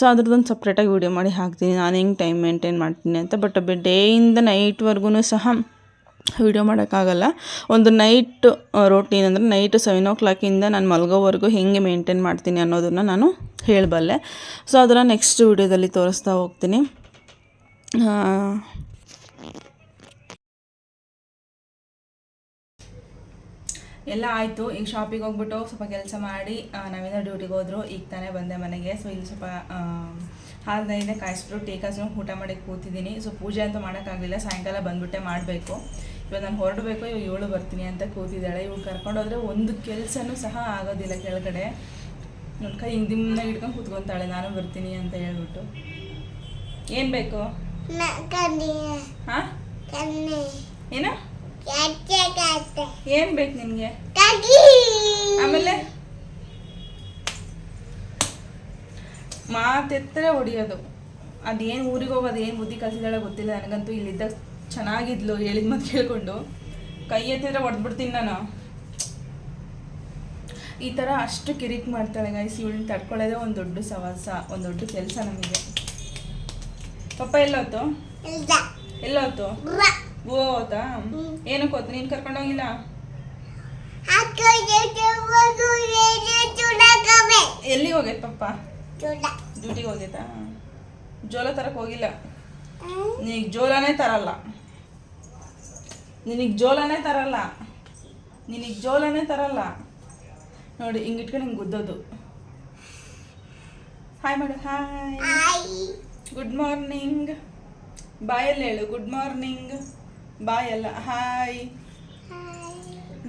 ಸೊ ಅದ್ರದ್ದೊಂದು ಸಪ್ರೇಟಾಗಿ ವೀಡಿಯೋ ಮಾಡಿ ಹಾಕ್ತೀನಿ. ನಾನು ಹೆಂಗೆ ಟೈಮ್ ಮೇಂಟೈನ್ ಮಾಡ್ತೀನಿ ಅಂತ. ಬಟ್ ಡೇಯಿಂದ ನೈಟ್ವರೆಗೂ ಸಹ ವಿಡಿಯೋ ಮಾಡೋಕ್ಕಾಗಲ್ಲ. ಒಂದು ನೈಟ್ ರೋಟೀನ್ ಅಂದರೆ ನೈಟ್ ಸೆವೆನ್ ಓ ಕ್ಲಾಕಿಂದ ನಾನು ಮಲಗೋವರೆಗೂ ಹೆಂಗೆ ಮೇಂಟೈನ್ ಮಾಡ್ತೀನಿ ಅನ್ನೋದನ್ನು ನಾನು ಹೇಳಬಲ್ಲೆ. ಸೊ ಅದನ್ನು ನೆಕ್ಸ್ಟ್ ವಿಡಿಯೋದಲ್ಲಿ ತೋರಿಸ್ತಾ ಹೋಗ್ತೀನಿ. ಎಲ್ಲ ಆಯಿತು. ಈಗ ಶಾಪಿಗೆ ಹೋಗ್ಬಿಟ್ಟು ಸ್ವಲ್ಪ ಕೆಲಸ ಮಾಡಿ ನಾವೇನೋ ಡ್ಯೂಟಿಗೆ ಹೋದ್ರು. ಈಗ ತಾನೇ ಬಂದೆ ಮನೆಗೆ. ಸೊ ಇಲ್ಲಿ ಸ್ವಲ್ಪ ಹಾಲಿನಿಂದ ಕಾಯಿಸ್ಬಿಟ್ಟು ಟೀ ಕಾಸು ಊಟ ಮಾಡಿ ಕೂತಿದ್ದೀನಿ. ಸೊ ಪೂಜೆ ಅಂತೂ ಮಾಡೋಕ್ಕಾಗಲಿಲ್ಲ ಸಾಯಂಕಾಲ ಬಂದ್ಬಿಟ್ಟೆ ಮಾಡಬೇಕು. ಇವಾಗ ನಾನು ಹೊರಡಬೇಕು ಇವಾಗ ಏಳು ಬರ್ತೀನಿ ಅಂತ ಕೂತಿದ್ದಾಳೆ. ಇವಾಗ ಕರ್ಕೊಂಡೋದ್ರೆ ಒಂದು ಕೆಲಸನೂ ಸಹ ಆಗೋದಿಲ್ಲ ಕೆಳಗಡೆ. ನನ್ನ ಕೈ ಹಿಂಗೆ ದಿಮ್ನಾಗ ಇಟ್ಕೊಂಡು ಕೂತ್ಕೊತಾಳೆ ನಾನು ಬರ್ತೀನಿ ಅಂತ ಹೇಳ್ಬಿಟ್ಟು. ಏನು ಬೇಕು? ಹಾಂ? ಏನು? ಏನು ಬೇಕು ನಿನಗೆ? ಆಮೇಲೆ? ಮಾತೆತ್ತರೆ ಹೊಡಿಯೋದು ಅದೇನು ಊರಿಗೆ ಹೋಗೋದು ಏನು ಬುದ್ಧಿ ಕಲಿಸಿದಾಳೆ ಗೊತ್ತಿಲ್ಲ ನನಗಂತೂ ಇಲ್ಲಿದ್ದಾಗ ಚೆನ್ನಾಗಿದ್ಲು ಹೇಳಿದ ಮತ್ತೆ ಕೇಳಿಕೊಂಡು ಕೈ ಎತ್ತಿದ್ರೆ ಹೊಡೆದ್ಬಿಡ್ತೀನಿ ನಾನು ಈ ಥರ ಅಷ್ಟು ಕಿರಿಕ್ ಮಾಡ್ತಾಳೆ ಗೈಸ್ ಇವಳನ್ನ ತಡ್ಕೊಳ್ಳೋದೇ ಒಂದು ದೊಡ್ಡ ಸವಾಸ ಒಂದು ದೊಡ್ಡ ಕೆಲಸ ನಮಗೆ ಪಪ್ಪ ಎಲ್ಲೋತು ಎಲ್ಲೋತು ಹೋತಾ ಏನಕ್ಕೆ ಹೋತು ನೀನು ಕರ್ಕೊಂಡೋಗಿಲ್ಲ ಎಲ್ಲಿಗೆ ಹೋಗೈತೆ ಪಪ್ಪ ಡ್ಯೂಟಿಗೆ ಹೋಗೈತಾ ಜೋಲ ತರಕ್ಕೆ ಹೋಗಿಲ್ಲ. ನೀಗ ಜೋಲನೇ ತರಲ್ಲ. ನಿನಗೆ ಜೋಲನೇ ತರಲ್ಲ. ನಿನಗೆ ಜೋಲನೇ ತರಲ್ಲ. ನೋಡಿ ಹಿಂಗೆ ಇಟ್ಕೊಂಡು ಹಿಂಗೆ ಗುದ್ದೋದು. ಹಾಯ್ ಮಾಡು ಹಾಯ್ ಗುಡ್ ಮಾರ್ನಿಂಗ್ ಬಾಯಲ್ಲಿ ಹೇಳು ಗುಡ್ ಮಾರ್ನಿಂಗ್ ಬಾಯಲ್ಲ ಹಾಯ್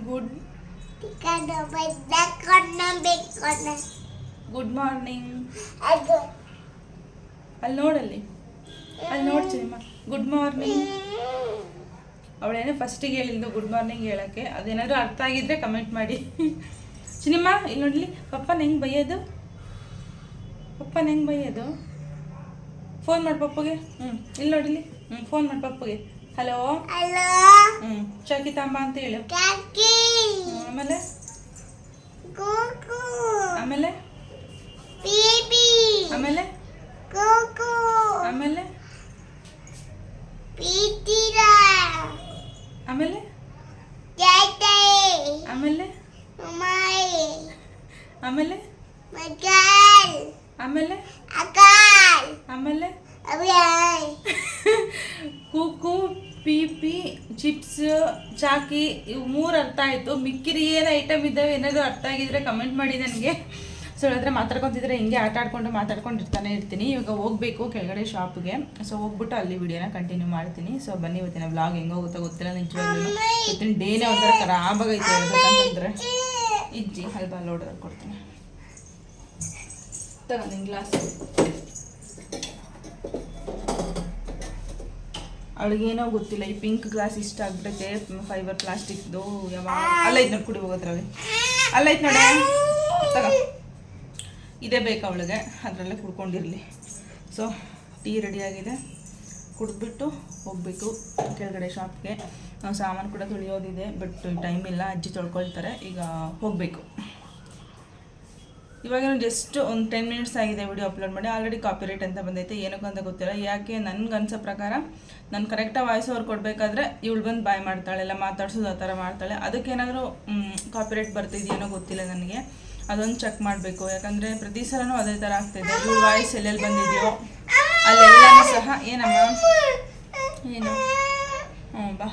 ಗುಡ್ ಗುಡ್ ಮಾರ್ನಿಂಗ್ ಅಲ್ಲಿ ನೋಡಲ್ಲಿ? ಅಲ್ಲಿ ನೋಡ್ತೀನಿ ಸಿನಿಮಾ ಗುಡ್ ಮಾರ್ನಿಂಗ್ ಅವಳೇನೋ ಫಸ್ಟಿಗೆ ಹೇಳಿದ್ದು ಗುಡ್ ಮಾರ್ನಿಂಗ್ ಹೇಳೋಕ್ಕೆ. ಅದೇನಾದರೂ ಅರ್ಥ ಆಗಿದ್ರೆ ಕಮೆಂಟ್ ಮಾಡಿ. ಸಿನಿಮಾ ಇಲ್ಲಿ ನೋಡಲಿ. ಪಪ್ಪನ ಹೆಂಗೆ ಬೈಯೋದು? ಪಪ್ಪನ ಹೆಂಗೆ ಬೈಯೋದು? ಫೋನ್ ಮಾಡಿ ಪಪ್ಪಗೆ. ಹ್ಞೂ ಇಲ್ಲಿ ನೋಡಿಲಿ. ಹ್ಞೂ ಫೋನ್ ಮಾಡಿ ಪಪ್ಪಗೆ. ಹಲೋ ಹಲೋ ಹ್ಞೂ ಚಾಕಿತಾಂಬ ಅಂತ ಹೇಳು. ಆಮೇಲೆ? ಆಮೇಲೆ? ಬೇಬಿ ಆಮೇಲೆ? ಕೋಕೋ ಆಮೇಲೆ? ಪೀತಿರ ಆಮೇಲೆ? ಜೈತೆ ಆಮೇಲೆ? ಮೈ ಆಮೇಲೆ? ಮಗಾಲ್ ಆಮೇಲೆ? ಅಕಾಲ್ ಆಮೇಲೆ? ಅಬ್ಯಾಯ್ ಕುಕು ಪಿ ಪಿ ಚಿಪ್ಸ್ ಚಾಕಿ ಇವು ಮೂರು ಅರ್ಥ ಆಯಿತು. ಮಿಕ್ಕಿರಿ ಏನು ಐಟಮ್ ಇದ್ದಾವೆ ಏನಾದರೂ ಅರ್ಥ ಆಗಿದ್ರೆ ಕಮೆಂಟ್ ಮಾಡಿ ನನಗೆ. ಸೊ ಹೇಳಿದ್ರೆ ಮಾತಾಡ್ಕೊತಿದ್ರೆ ಹಿಂಗೆ ಆಟ ಆಡ್ಕೊಂಡು ಮಾತಾಡ್ಕೊಂಡಿರ್ತಾನೆ ಇರ್ತೀನಿ. ಇವಾಗ ಹೋಗಬೇಕು ಕೆಳಗಡೆ ಶಾಪ್ಗೆ. ಸೊ ಹೋಗ್ಬಿಟ್ಟು ಅಲ್ಲಿ ವಿಡಿಯೋನ ಕಂಟಿನ್ಯೂ ಮಾಡ್ತೀನಿ. ಸೊ ಬನ್ನಿ ಇವತ್ತಿನ ಬ್ಲಾಗ್ ಹೆಂಗೋ ಹೋಗುತ್ತಾ ಗೊತ್ತಿಲ್ಲ ನಿಜವಾಗ್ಲೂ ಇವತ್ತಿನ ಡೇನೇ ಒಂಥರ ಖರಾಬಾಗೈತೆ ಅಂತಂದ್ರೆ ಇಜ್ಜಿ ಹಲ್ಬಾ ಲೋಡ್ ಕೊಡ್ತೀನಿ. ನಿಂಗೆ ಗ್ಲಾಸ್ ಅವಳಿಗೇನೋ ಗೊತ್ತಿಲ್ಲ, ಈ ಪಿಂಕ್ ಗ್ಲಾಸ್ ಇಷ್ಟ ಆಗ್ಬಿಟ್ಟೈತೆ ಫೈಬರ್ ಪ್ಲಾಸ್ಟಿಕ್ದು ಯಾವಾಗ ಅಲ್ಲೈತ್ ನೋಡಿ ಕುಡಿ ಹೋಗೋದ್ರಲ್ಲಿ ಅಲ್ಲೈತ್ ನೋಡಿ. ತಗೋ. ಇದೇ ಬೇಕು ಅವಳಿಗೆ, ಅದರಲ್ಲೇ ಕುಡ್ಕೊಂಡಿರಲಿ. ಸೊ ಟೀ ರೆಡಿಯಾಗಿದೆ ಕುಡಿದ್ಬಿಟ್ಟು ಹೋಗಬೇಕು ಕೆಳಗಡೆ ಶಾಪ್ಗೆ ಸಾಮಾನು ಕೂಡ ತುಳಿಯೋದಿದೆ ಬಟ್ ಟೈಮ್ ಇಲ್ಲ, ಅಜ್ಜಿ ತೊಳ್ಕೊಳ್ತಾರೆ, ಈಗ ಹೋಗಬೇಕು. ಇವಾಗ ಜಸ್ಟ್ ಒಂದು ಟೆನ್ ಮಿನಿಟ್ಸ್ ಆಗಿದೆ ವಿಡಿಯೋ ಅಪ್ಲೋಡ್ ಮಾಡಿ ಆಲ್ರೆಡಿ ಕಾಪಿರೈಟ್ ಅಂತ ಬಂದೈತೆ, ಏನಕ್ಕೂ ಅಂತ ಗೊತ್ತಿಲ್ಲ. ಯಾಕೆ ನನ್ಗೆ ಅನ್ಸೋ ಪ್ರಕಾರ, ನಾನು ಕರೆಕ್ಟಾಗಿ ವಾಯ್ಸ್ ಓವರ್ ಕೊಡಬೇಕಾದ್ರೆ ಇವಳು ಬಂದು ಬಾಯ್ ಮಾಡ್ತಾಳೆ ಎಲ್ಲ ಮಾತಾಡ್ಸೋದು ಆ ಥರ ಮಾಡ್ತಾಳೆ. ಅದಕ್ಕೇನಾದರೂ ಕಾಪಿರೈಟ್ ಬರ್ತಿದೆಯೇನೋ ಗೊತ್ತಿಲ್ಲ ನನಗೆ. ಅದೊಂದು ಚೆಕ್ ಮಾಡಬೇಕು. ಯಾಕಂದರೆ ಪ್ರತಿ ಸಲನೂ ಅದೇ ಥರ ಆಗ್ತಿದೆ. ಇವಳು ವಾಯ್ಸ್ ಎಲ್ಲೆಲ್ಲಿ ಬಂದಿದೆಯೋ ಅಲ್ಲೆಲ್ಲನೂ ಸಹ ಏನಮ್ಮ? ಏನು? ಹ್ಞೂ, ಬಾ.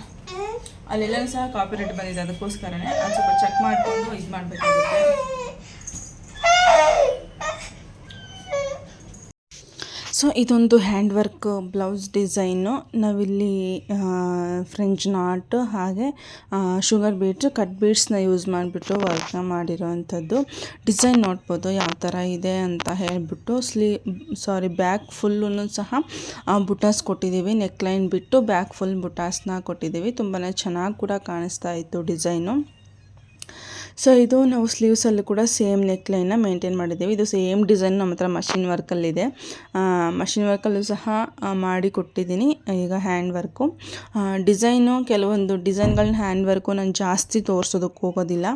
ಅಲ್ಲೆಲ್ಲನೂ ಸಹ ಕಾಪಿರೈಟ್ ಬಂದಿದೆ. ಅದಕ್ಕೋಸ್ಕರನೇ ಅದು ಸ್ವಲ್ಪ ಚೆಕ್ ಮಾಡಿಕೊಂಡು ಇದು ಮಾಡಬೇಕಾಗುತ್ತೆ. ಸೊ, ಇದೊಂದು ಹ್ಯಾಂಡ್ ವರ್ಕ್ ಬ್ಲೌಸ್ ಡಿಸೈನು. ನಾವಿಲ್ಲಿ ಫ್ರೆಂಚ್ ನಾಟ್ ಹಾಗೆ ಶುಗರ್ ಬೀಟ್ಸ್ ಕಟ್ ಬೀಡ್ಸ್ನ ಯೂಸ್ ಮಾಡಿಬಿಟ್ಟು ವರ್ಕ್ನ ಮಾಡಿರೋವಂಥದ್ದು ಡಿಸೈನ್ ನೋಡ್ಬೋದು ಯಾವ ಥರ ಇದೆ ಅಂತ ಹೇಳಿಬಿಟ್ಟು, ಸ್ಲೀ, ಸಾರಿ, ಬ್ಯಾಕ್ ಫುಲ್ಲು ಸಹ ಬುಟಾಸ್ ಕೊಟ್ಟಿದ್ದೀವಿ. ನೆಕ್ಲೈನ್ ಬಿಟ್ಟು ಬ್ಯಾಕ್ ಫುಲ್ ಬುಟಾಸ್ನ ಕೊಟ್ಟಿದ್ದೀವಿ. ತುಂಬಾ ಚೆನ್ನಾಗಿ ಕೂಡ ಕಾಣಿಸ್ತಾ ಇತ್ತು ಡಿಸೈನು. ಸೊ ಇದು ನಾವು ಸ್ಲೀವ್ಸಲ್ಲೂ ಕೂಡ ಸೇಮ್ ನೆಕ್ಲೈನ್ನ ಮೇಂಟೈನ್ ಮಾಡಿದ್ದೀವಿ. ಇದು ಸೇಮ್ ಡಿಸೈನ್ ನಮ್ಮ ಹತ್ರ ಮಷಿನ್ ವರ್ಕಲ್ಲಿದೆ ಮಷಿನ್ ವರ್ಕಲ್ಲೂ ಸಹ ಮಾಡಿ ಕೊಟ್ಟಿದ್ದೀನಿ. ಈಗ ಹ್ಯಾಂಡ್ ವರ್ಕು ಡಿಸೈನು ಕೆಲವೊಂದು ಡಿಸೈನ್ಗಳನ್ನ ಹ್ಯಾಂಡ್ ವರ್ಕು ನಾನು ಜಾಸ್ತಿ ತೋರಿಸೋದಕ್ಕೆ ಹೋಗೋದಿಲ್ಲ.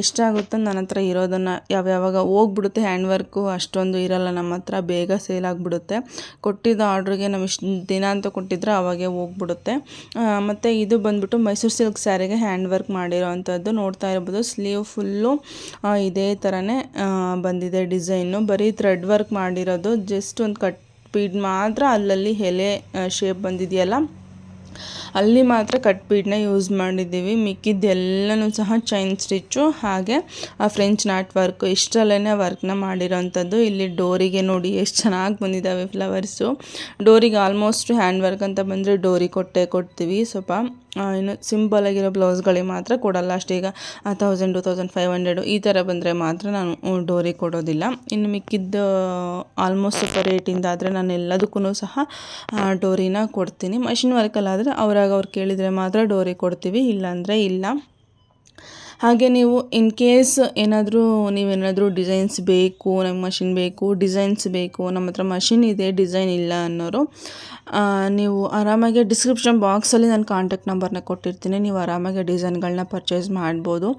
ಎಷ್ಟಾಗುತ್ತೋ ನನ್ನ ಹತ್ರ ಇರೋದನ್ನು ಯಾವ್ಯಾವಾಗ ಹೋಗ್ಬಿಡುತ್ತೆ ಹ್ಯಾಂಡ್ ವರ್ಕು ಅಷ್ಟೊಂದು ಇರಲ್ಲ. ನಮ್ಮ ಹತ್ರ ಬೇಗ ಸೇಲ್ ಆಗಿಬಿಡುತ್ತೆ. ಕೊಟ್ಟಿದ್ದ ಆರ್ಡ್ರಿಗೆ ನಾವು ಇಷ್ಟು ದಿನ ಅಂತ ಕೊಟ್ಟಿದ್ರೆ ಅವಾಗೆ ಹೋಗ್ಬಿಡುತ್ತೆ. ಮತ್ತು ಇದು ಬಂದ್ಬಿಟ್ಟು ಮೈಸೂರು ಸಿಲ್ಕ್ ಸ್ಯಾರಿಗೆ ಹ್ಯಾಂಡ್ ವರ್ಕ್ ಮಾಡಿರೋ ಅಂಥದ್ದು ನೋಡ್ತಾ ಇರ್ಬೋದು. ಸ್ಲೀವ್ ಫುಲ್ಲು ಇದೇ ಥರನೇ ಬಂದಿದೆ ಡಿಸೈನು. ಬರೀ ಥ್ರೆಡ್ ವರ್ಕ್ ಮಾಡಿರೋದು ಜಸ್ಟ್ ಒಂದು ಕಟ್ ಪೀಡ್ ಮಾತ್ರ ಅಲ್ಲಲ್ಲಿ ಎಲೆ ಶೇಪ್ ಬಂದಿದೆಯಲ್ಲ? ಅಲ್ಲಿ ಮಾತ್ರ ಕಟ್ ಬೀಡನ್ನ ಯೂಸ್ ಮಾಡಿದ್ದೀವಿ. ಮಿಕ್ಕಿದ್ದೆಲ್ಲನೂ ಸಹ ಚೈನ್ ಸ್ಟಿಚ್ಚು ಹಾಗೆ, ಆ ಫ್ರೆಂಚ್ ನಾಟ್ ವರ್ಕ್ ಇಷ್ಟರಲ್ಲೇ ವರ್ಕ್ನ ಮಾಡಿರೋವಂಥದ್ದು ಇಲ್ಲಿ ಡೋರಿಗೆ ನೋಡಿ ಎಷ್ಟು ಚೆನ್ನಾಗಿ ಬಂದಿದ್ದಾವೆ ಫ್ಲವರ್ಸು ಡೋರಿಗೆ ಆಲ್ಮೋಸ್ಟ್ ಹ್ಯಾಂಡ್ ವರ್ಕ್ ಅಂತ ಬಂದರೆ ಡೋರಿ ಕೊಟ್ಟೆ ಕೊಡ್ತೀವಿ. ಸ್ವಲ್ಪ ಇನ್ನು ಸಿಂಪಲ್ ಆಗಿರೋ ಬ್ಲೌಸ್ಗಳಿಗೆ ಮಾತ್ರ ಕೊಡಲ್ಲ. ಅಷ್ಟೇ ಈಗ thousand two thousand five hundred ಈ ಥರ ಬಂದರೆ ಮಾತ್ರ ನಾನು ಡೋರಿ ಕೊಡೋದಿಲ್ಲ. ಇನ್ನು ಮಿಕ್ಕಿದ್ದು ಆಲ್ಮೋಸ್ಟ್ ಸ್ವಲ್ಪ ರೇಟಿಂದ ಆದರೆ ನಾನು ಎಲ್ಲದಕ್ಕೂ ಸಹ ಡೋರಿನ ಕೊಡ್ತೀನಿ. ಮಷಿನ್ ವರ್ಕಲ್ಲಾದರೆ ಅವ್ರಾಗ ಅವ್ರು ಕೇಳಿದರೆ ಮಾತ್ರ ಡೋರಿ ಕೊಡ್ತೀವಿ. ಇಲ್ಲಾಂದರೆ ಇಲ್ಲ. ಹಾಗೆ ನೀವು ಇನ್ ಕೇಸ್ ಏನಾದರೂ ನೀವೇನಾದರೂ ಡಿಸೈನ್ಸ್ ಬೇಕು, ನಮ್ಗೆ ಮಷಿನ್ ಬೇಕು ಡಿಸೈನ್ಸ್ ಬೇಕು, ನಮ್ಮ ಹತ್ರ ಮಷಿನ್ ಇದೆ ಡಿಸೈನ್ ಇಲ್ಲ ಅನ್ನೋರು ನೀವು ಆರಾಮಾಗಿ ಡಿಸ್ಕ್ರಿಪ್ಷನ್ ಬಾಕ್ಸಲ್ಲಿ ನಾನು ಕಾಂಟ್ಯಾಕ್ಟ್ ನಂಬರ್ನ ಕೊಟ್ಟಿರ್ತೀನಿ. ನೀವು ಆರಾಮಾಗಿ ಡಿಸೈನ್ಗಳನ್ನ ಪರ್ಚೇಸ್ ಮಾಡ್ಬೋದು.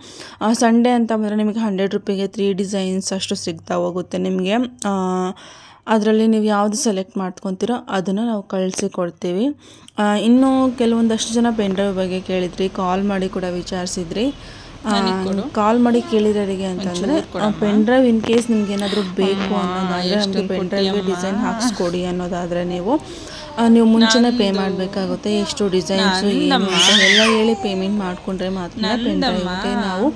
ಸಂಡೇ ಅಂತ ಬಂದರೆ ನಿಮಗೆ ಹಂಡ್ರೆಡ್ ರುಪಿಗೆ ತ್ರೀ ಡಿಸೈನ್ಸ್ ಅಷ್ಟು ಸಿಗ್ತಾ ಹೋಗುತ್ತೆ ನಿಮಗೆ. ಅದರಲ್ಲಿ ನೀವು ಯಾವುದು ಸೆಲೆಕ್ಟ್ ಮಾಡ್ಕೊತೀರೋ ಅದನ್ನು ನಾವು ಕಳಿಸಿ ಕೊಡ್ತೀವಿ. ಇನ್ನೂ ಕೆಲವೊಂದಷ್ಟು ಜನ ಪೆಂಡ್ರೈವ್ ಬಗ್ಗೆ ಕೇಳಿದ್ರಿ ಕಾಲ್ ಮಾಡಿ ಕೂಡ ವಿಚಾರಿಸಿದ್ರಿ. ಕಾಲ್ ಮಾಡಿ ಕೇಳಿರೋರಿಗೆ ಅಂತಂದರೆ ಪೆನ್ ಡ್ರೈವ್ ಇನ್ ಕೇಸ್ ನಿಮ್ಗೆ ಏನಾದರೂ ಬೇಕು ಅನ್ನೋದಾದರೆ ನಮಗೆ ಪೆನ್ ಡ್ರೈವ್ಗೆ ಡಿಸೈನ್ ಹಾಕ್ಸ್ಕೊಡಿ ಅನ್ನೋದಾದರೆ ನೀವು. ನೀವು ಮುಂಚೆನೇ ಪೇ ಮಾಡಬೇಕಾಗುತ್ತೆ ಎಷ್ಟು ಡಿಸೈನ್ಸು ಏನು ಎಲ್ಲ ಹೇಳಿ ಪೇಮೆಂಟ್ ಮಾಡಿಕೊಂಡ್ರೆ ಮಾತ್ರ ಪೆನ್ ಡ್ರೈವ್ಗೆ ನಾವು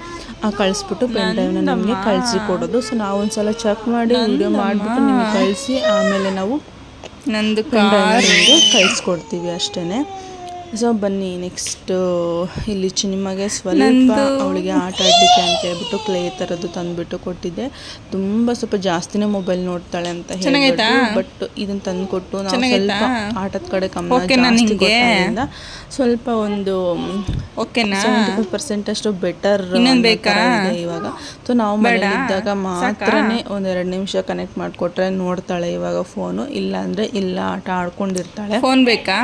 ಕಳಿಸ್ಬಿಟ್ಟು ಪೆನ್ ಡ್ರೈವ್ನ ನಮಗೆ ಕಳಿಸಿ ಕೊಡೋದು. ಸೊ ನಾವು ಒಂದ್ಸಲ ಚೆಕ್ ಮಾಡಿ ವಿಡಿಯೋ ಮಾಡಿಬಿಟ್ಟು ನಿಮಗೆ ಕಳಿಸಿ ಆಮೇಲೆ ನಾವು ನಂದು ಪೆನ್ ಡ್ರೈವ್ನ ಕಳಿಸ್ಕೊಡ್ತೀವಿ ಅಷ್ಟೇ ಸೊ ಬನ್ನಿ ನೆಕ್ಸ್ಟ್ ಇಲ್ಲಿ ಚಿನಿಮಾಗೆ ಸ್ವಲ್ಪ ಅವಳಿಗೆ ಆಟ ಆಡಲಿಕ್ಕೆ ಅಂತ ಹೇಳ್ಬಿಟ್ಟು ಕ್ಲೇ ಥರದ್ದು ತಂದುಬಿಟ್ಟು ಕೊಟ್ಟಿದ್ದೆ. ತುಂಬ ಸ್ವಲ್ಪ ಜಾಸ್ತಿನೇ ಮೊಬೈಲ್ ನೋಡ್ತಾಳೆ ಅಂತ ಹೇಳಿ ಬಟ್ ಇದನ್ನ ತಂದು ಕೊಟ್ಟು ನಾವು ಸ್ವಲ್ಪ ಆಟದ ಕಡೆ ಗಮನ ಸ್ವಲ್ಪ ಒಂದು ಓಕೆನಾ ಸೆವೆಂಟಿ ಪರ್ಸೆಂಟ್ ಅಷ್ಟು ಬೆಟರ್ ಇವಾಗ. ಸೊ ನಾವು ಇದ್ದಾಗ ಮಾತ್ರನೇ ಒಂದೆರಡು ನಿಮಿಷ ಕನೆಕ್ಟ್ ಮಾಡಿಕೊಟ್ರೆ ನೋಡ್ತಾಳೆ ಇವಾಗ ಫೋನು ಇಲ್ಲ ಅಂದ್ರೆ ಇಲ್ಲ ಆಟ ಆಡ್ಕೊಂಡಿರ್ತಾಳೆ. ಫೋನ್ ಬೇಕಾ?